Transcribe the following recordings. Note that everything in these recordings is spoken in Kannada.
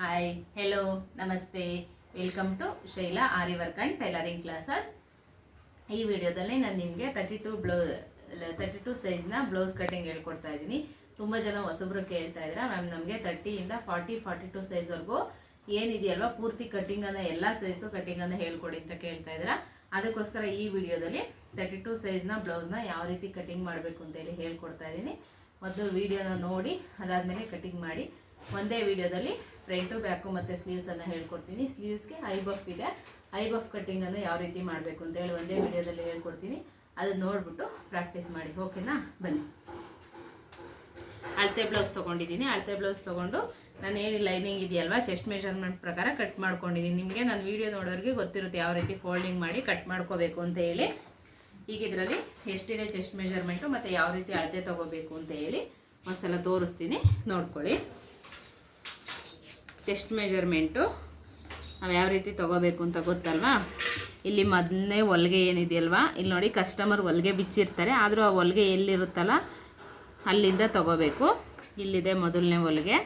ಹಾಯ್ ಹೆಲೋ ನಮಸ್ತೆ. Welcome to Shaila aari work and tailoring classes ಈ ವಿಡಿಯೋದಲ್ಲಿ ನಾನು ನಿಮಗೆ thirty two blouse thirty two ಸೈಜ್ನ blouse cutting ಹೇಳ್ಕೊಡ್ತಾ ಇದ್ದೀನಿ. ತುಂಬ ಜನ ಹೊಸಬ್ರು ಕೇಳ್ತಾ ಇದ್ದೀರಾ ಮ್ಯಾಮ್ ನಮಗೆ ತರ್ಟಿಯಿಂದ ಫಾರ್ಟಿ ಫಾರ್ಟಿ ಟು ಸೈಜ್ವರೆಗೂ ಏನಿದೆಯಲ್ವ? ಪೂರ್ತಿ ಕಟ್ಟಿಂಗನ್ನು ಎಲ್ಲ ಸೈಜ್ದು ಕಟ್ಟಿಂಗನ್ನು ಹೇಳ್ಕೊಡಿ ಅಂತ ಕೇಳ್ತಾ ಇದ್ದೀರಾ. ಅದಕ್ಕೋಸ್ಕರ ಈ ವಿಡಿಯೋದಲ್ಲಿ ತರ್ಟಿ ಟು ಸೈಜ್ನ ಬ್ಲೌಸ್ನ ಯಾವ ರೀತಿ ಕಟಿಂಗ್ ಮಾಡಬೇಕು ಅಂತೇಳಿ ಹೇಳ್ಕೊಡ್ತಾ ಇದ್ದೀನಿ. ಮೊದಲು ವಿಡಿಯೋನ ನೋಡಿ, ಅದಾದಮೇಲೆ ಕಟ್ಟಿಂಗ್ ಮಾಡಿ. ಒಂದೇ ವಿಡಿಯೋದಲ್ಲಿ ಫ್ರಂಟು ಬ್ಯಾಕು ಮತ್ತು ಸ್ಲೀವ್ಸನ್ನು ಹೇಳ್ಕೊಡ್ತೀನಿ. ಸ್ಲೀವ್ಸ್ಗೆ ಐ ಬಫ್ ಇದೆ. ಐ ಬಫ್ ಕಟ್ಟಿಂಗನ್ನು ಯಾವ ರೀತಿ ಮಾಡಬೇಕು ಅಂತ ಹೇಳಿ ಒಂದೇ ವಿಡಿಯೋದಲ್ಲಿ ಹೇಳ್ಕೊಡ್ತೀನಿ. ಅದನ್ನ ನೋಡಿಬಿಟ್ಟು ಪ್ರಾಕ್ಟೀಸ್ ಮಾಡಿ. ಓಕೆನಾ ಬನ್ನಿ. ಅಳತೆ ಬ್ಲೌಸ್ ತೊಗೊಂಡಿದ್ದೀನಿ. ಅಳತೆ ಬ್ಲೌಸ್ ತೊಗೊಂಡು ನಾನು ಏನು ಲೈನಿಂಗ್ ಇದೆಯಲ್ವಾ? ಚೆಸ್ಟ್ ಮೆಷರ್ಮೆಂಟ್ ಪ್ರಕಾರ ಕಟ್ ಮಾಡ್ಕೊಂಡಿದ್ದೀನಿ. ನಿಮಗೆ ನಾನು ವಿಡಿಯೋ ನೋಡೋರಿಗೆ ಗೊತ್ತಿರುತ್ತೆ ಯಾವ ರೀತಿ ಫೋಲ್ಡಿಂಗ್ ಮಾಡಿ ಕಟ್ ಮಾಡ್ಕೋಬೇಕು ಅಂತ ಹೇಳಿ. ಈಗ ಇದರಲ್ಲಿ ಎಷ್ಟಿದೆ ಚೆಸ್ಟ್ ಮೆಷರ್ಮೆಂಟು ಮತ್ತು ಯಾವ ರೀತಿ ಅಳತೆ ತೊಗೋಬೇಕು ಅಂತ ಹೇಳಿ ಒಂದ್ಸಲ ತೋರಿಸ್ತೀನಿ. ನೋಡ್ಕೊಳ್ಳಿ. ಚೆಸ್ಟ್ ಮೆಜರ್ಮೆಂಟು ನಾವು ಯಾವ ರೀತಿ ತೊಗೋಬೇಕು ಅಂತ ಗೊತ್ತಲ್ವಾ? ಇಲ್ಲಿ ಮೊದಲನೇ ಹೊಲಿಗೆ ಏನಿದೆಯಲ್ವಾ? ಇಲ್ಲಿ ನೋಡಿ ಕಸ್ಟಮರ್ ಹೊಲಿಗೆ ಬಿಚ್ಚಿರ್ತಾರೆ. ಆದರೂ ಆ ಹೊಲಿಗೆ ಎಲ್ಲಿರುತ್ತಲ್ಲ? ಅಲ್ಲಿಂದ ತೊಗೋಬೇಕು. ಇಲ್ಲಿದೆ ಮೊದಲನೇ ಹೊಲಿಗೆ.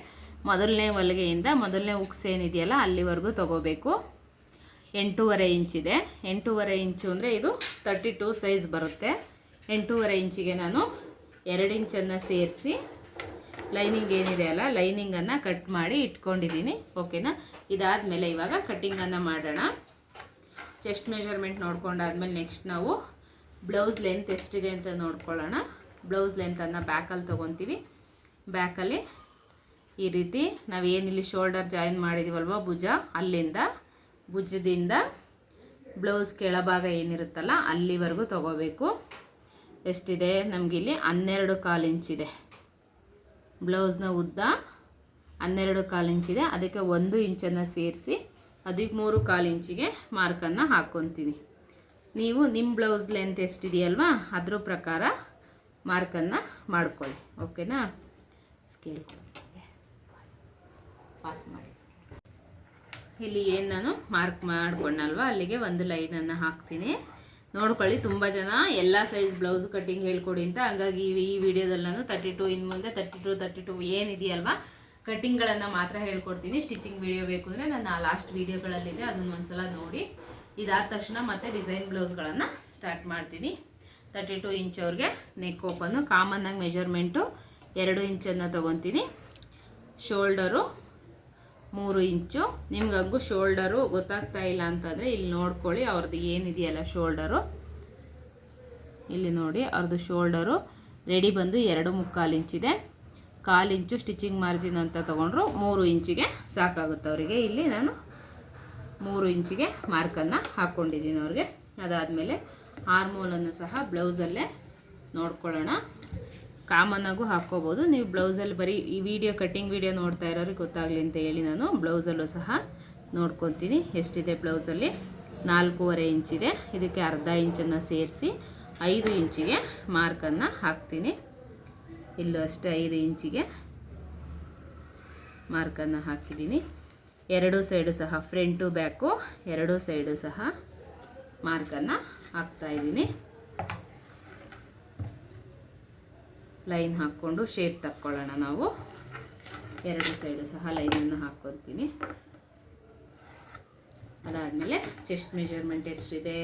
ಮೊದಲನೇ ಹೊಲಿಗೆಯಿಂದ ಮೊದಲನೇ ಉಕ್ಸ್ ಏನಿದೆಯಲ್ಲ, ಅಲ್ಲಿವರೆಗೂ ತೊಗೋಬೇಕು. ಎಂಟೂವರೆ ಇಂಚಿದೆ ಎಂಟೂವರೆ ಇಂಚು ಅಂದರೆ ಇದು ತರ್ಟಿ ಟೂ ಸೈಜ್ ಬರುತ್ತೆ. ಎಂಟೂವರೆ ಇಂಚಿಗೆ ನಾನು ಎರಡು ಇಂಚನ್ನು ಸೇರಿಸಿ ಲೈನಿಂಗ್ ಏನಿದೆ ಅಲ್ಲ ಲೈನಿಂಗನ್ನು ಕಟ್ ಮಾಡಿ ಇಟ್ಕೊಂಡಿದ್ದೀನಿ ಓಕೆನಾ ಇದಾದಮೇಲೆ ಇವಾಗ ಕಟ್ಟಿಂಗನ್ನು ಮಾಡೋಣ. ಚೆಸ್ಟ್ ಮೆಷರ್ಮೆಂಟ್ ನೋಡ್ಕೊಂಡಾದ್ಮೇಲೆ ನೆಕ್ಸ್ಟ್ ನಾವು ಬ್ಲೌಸ್ ಲೆಂತ್ ಎಷ್ಟಿದೆ ಅಂತ ನೋಡ್ಕೊಳ್ಳೋಣ. ಬ್ಲೌಸ್ ಲೆಂತನ್ನು ಬ್ಯಾಕಲ್ಲಿ ತೊಗೊತೀವಿ. ಬ್ಯಾಕಲ್ಲಿ ಈ ರೀತಿ ನಾವು ಏನಿಲ್ಲಿ ಶೋಲ್ಡರ್ ಜಾಯಿನ್ ಮಾಡಿದ್ದೀವಲ್ವ ಭುಜ, ಅಲ್ಲಿಂದ ಭುಜದಿಂದ ಬ್ಲೌಸ್ ಕೆಳಭಾಗ ಏನಿರುತ್ತಲ್ಲ ಅಲ್ಲಿವರೆಗೂ ತೊಗೋಬೇಕು. ಎಷ್ಟಿದೆ? ನಮಗಿಲ್ಲಿ ಹನ್ನೆರಡು ಕಾಲು ಇಂಚಿದೆ ಬ್ಲೌಸ್ನ ಉದ್ದ ಹನ್ನೆರಡು ಕಾಲು ಇಂಚಿದೆ ಅದಕ್ಕೆ ಒಂದು ಇಂಚನ್ನು ಸೇರಿಸಿ ಹದಿಮೂರು ಕಾಲು ಇಂಚಿಗೆ ಮಾರ್ಕನ್ನು ಹಾಕ್ಕೊತೀನಿ. ನೀವು ನಿಮ್ಮ ಬ್ಲೌಸ್ ಲೆಂತ್ ಎಷ್ಟಿದೆಯಲ್ವಾ ಅದ್ರ ಪ್ರಕಾರ ಮಾರ್ಕನ್ನು ಮಾಡ್ಕೊಳ್ಳಿ. ಓಕೆನಾ? ಸ್ಕೇಲ್ ಪಾಸ್ ಮಾಡಿ. ಇಲ್ಲಿ ಏನು ನಾನು ಮಾರ್ಕ್ ಮಾಡ್ಕೊಂಡಲ್ವಾ? ಅಲ್ಲಿಗೆ ಒಂದು ಲೈನನ್ನು ಹಾಕ್ತೀನಿ. ನೋಡ್ಕೊಳ್ಳಿ, ತುಂಬ ಜನ ಎಲ್ಲ ಸೈಜ್ ಬ್ಲೌಸ್ ಕಟ್ಟಿಂಗ್ ಹೇಳ್ಕೊಡಿ ಅಂತ. ಹಾಗಾಗಿ ಈ ವಿಡಿಯೋದಲ್ಲ ನಾನು ತರ್ಟಿ ಟು ಇನ್ನು ಮುಂದೆ ತರ್ಟಿ ಟು ತರ್ಟಿ ಟು ಏನಿದೆಯಲ್ವಾ ಕಟ್ಟಿಂಗ್ಗಳನ್ನು ಮಾತ್ರ ಹೇಳ್ಕೊಡ್ತೀನಿ. ಸ್ಟಿಚಿಂಗ್ ವಿಡಿಯೋ ಬೇಕು ಅಂದರೆ ಆ ಲಾಸ್ಟ್ ವಿಡಿಯೋಗಳಲ್ಲಿದೆ ಅದನ್ನ ಒಂದ್ಸಲ ನೋಡಿ. ಇದಾದ ತಕ್ಷಣ ಮತ್ತೆ ಡಿಸೈನ್ ಬ್ಲೌಸ್ಗಳನ್ನು ಸ್ಟಾರ್ಟ್ ಮಾಡ್ತೀನಿ. ತರ್ಟಿ ಟು ಇಂಚ್ ಅವ್ರಿಗೆ ನೆಕ್ ಓಪನ್ನು ಕಾಮನ್ನಾಗಿ ಮೆಜರ್ಮೆಂಟು ಎರಡು ಇಂಚನ್ನು ತೊಗೊತೀನಿ. ಶೋಲ್ಡರು ಮೂರು ಇಂಚು. ನಿಮ್ಗೆ ಹಂಗು ಶೋಲ್ಡರು ಗೊತ್ತಾಗ್ತಾ ಇಲ್ಲ ಅಂತಂದರೆ ಇಲ್ಲಿ ನೋಡ್ಕೊಳ್ಳಿ, ಅವ್ರದ್ದು ಏನಿದೆಯಲ್ಲ ಶೋಲ್ಡರು. ಇಲ್ಲಿ ನೋಡಿ, ಅವ್ರದ್ದು ಶೋಲ್ಡರು. ರೆಡಿ ಬಂದು ಎರಡು ಮುಕ್ಕಾಲು ಇಂಚಿದೆ. ಕಾಲು ಇಂಚು ಸ್ಟಿಚಿಂಗ್ ಮಾರ್ಜಿನ್ ಅಂತ ತೊಗೊಂಡ್ರು, ಮೂರು ಇಂಚಿಗೆ ಸಾಕಾಗುತ್ತೆ ಅವರಿಗೆ. ಇಲ್ಲಿ ನಾನು ಮೂರು ಇಂಚಿಗೆ ಮಾರ್ಕನ್ನು ಹಾಕ್ಕೊಂಡಿದ್ದೀನಿ ಅವ್ರಿಗೆ. ಅದಾದಮೇಲೆ ಆರ್ಮೋಲನ್ನು ಸಹ ಬ್ಲೌಸಲ್ಲೇ ನೋಡ್ಕೊಳ್ಳೋಣ. ಕಾಮನ್ನಾಗೂ ಹಾಕ್ಕೋಬೋದು. ನೀವು ಬ್ಲೌಸಲ್ಲಿ ಬರೀ ಈ ವಿಡಿಯೋ ಕಟ್ಟಿಂಗ್ ವಿಡಿಯೋ ನೋಡ್ತಾ ಇರೋರಿಗೆ ಗೊತ್ತಾಗಲಿ ಅಂತ ಹೇಳಿ ನಾನು ಬ್ಲೌಸಲ್ಲೂ ಸಹ ನೋಡ್ಕೊತೀನಿ. ಎಷ್ಟಿದೆ ಬ್ಲೌಸಲ್ಲಿ? ನಾಲ್ಕೂವರೆ ಇಂಚಿದೆ. ಇದಕ್ಕೆ ಅರ್ಧ ಇಂಚನ್ನು ಸೇರಿಸಿ ಐದು ಇಂಚಿಗೆ ಮಾರ್ಕನ್ನು ಹಾಕ್ತೀನಿ. ಇಲ್ಲೂ ಅಷ್ಟೇ ಐದು ಇಂಚಿಗೆ ಮಾರ್ಕನ್ನು ಹಾಕಿದ್ದೀನಿ. ಎರಡೂ ಸೈಡು ಸಹ ಫ್ರಂಟು ಬ್ಯಾಕು ಎರಡೂ ಸೈಡು ಸಹ ಮಾರ್ಕನ್ನು ಹಾಕ್ತಾಯಿದ್ದೀನಿ ಲೈನ್ ಹಾಕ್ಕೊಂಡು ಶೇಪ್ ತಕ್ಕೊಳ್ಳೋಣ ನಾವು. ಎರಡು ಸೈಡು ಸಹ ಲೈನನ್ನು ಹಾಕ್ಕೊತೀನಿ. ಅದಾದಮೇಲೆ ಚೆಸ್ಟ್ ಮೆಜರ್ಮೆಂಟ್ ಎಷ್ಟಿದೆ?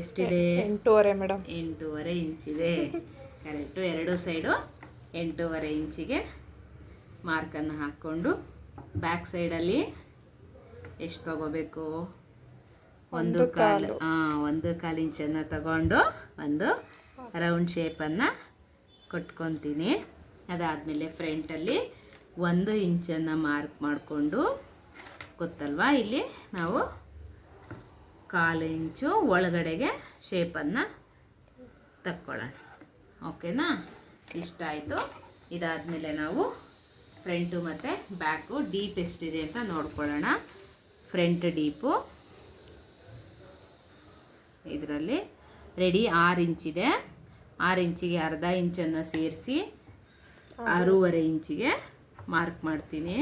ಎಷ್ಟಿದೆ? ಎಂಟೂವರೆ ಮೇಡಮ್ ಎಂಟೂವರೆ ಇಂಚಿದೆ ಕರೆಕ್ಟು ಎರಡು ಸೈಡು ಎಂಟೂವರೆ ಇಂಚಿಗೆ ಮಾರ್ಕನ್ನು ಹಾಕ್ಕೊಂಡು ಬ್ಯಾಕ್ ಸೈಡಲ್ಲಿ ಎಷ್ಟು ತಗೋಬೇಕು? ಒಂದು ಕಾಲು. ಹಾಂ ಒಂದು ಕಾಲು ಇಂಚನ್ನು ತಗೊಂಡು ಒಂದು ರೌಂಡ್ ಶೇಪನ್ನು ಕೊಟ್ಕೊತೀನಿ. ಅದಾದಮೇಲೆ ಫ್ರಂಟಲ್ಲಿ ಒಂದು ಇಂಚನ್ನು ಮಾರ್ಕ್ ಮಾಡಿಕೊಂಡು, ಗೊತ್ತಲ್ವಾ? ಇಲ್ಲಿ ನಾವು ಕಾಲು ಇಂಚು ಒಳಗಡೆಗೆ ಶೇಪನ್ನು ತಕ್ಕೊಳ್ಳೋಣ. ಓಕೆನಾ ಇಷ್ಟ ಆಯಿತು. ಇದಾದಮೇಲೆ ನಾವು ಫ್ರಂಟು ಮತ್ತು ಬ್ಯಾಕು ಡೀಪ್ ಎಷ್ಟಿದೆ ಅಂತ ನೋಡ್ಕೊಳ್ಳೋಣ. ಫ್ರಂಟ್ ಡೀಪು ಇದರಲ್ಲಿ ರೆಡಿ ಆರು ಇಂಚಿದೆ. ಆರು ಇಂಚಿಗೆ ಅರ್ಧ ಇಂಚನ್ನು ಸೇರಿಸಿ ಆರೂವರೆ ಇಂಚಿಗೆ ಮಾರ್ಕ್ ಮಾಡ್ತೀನಿ.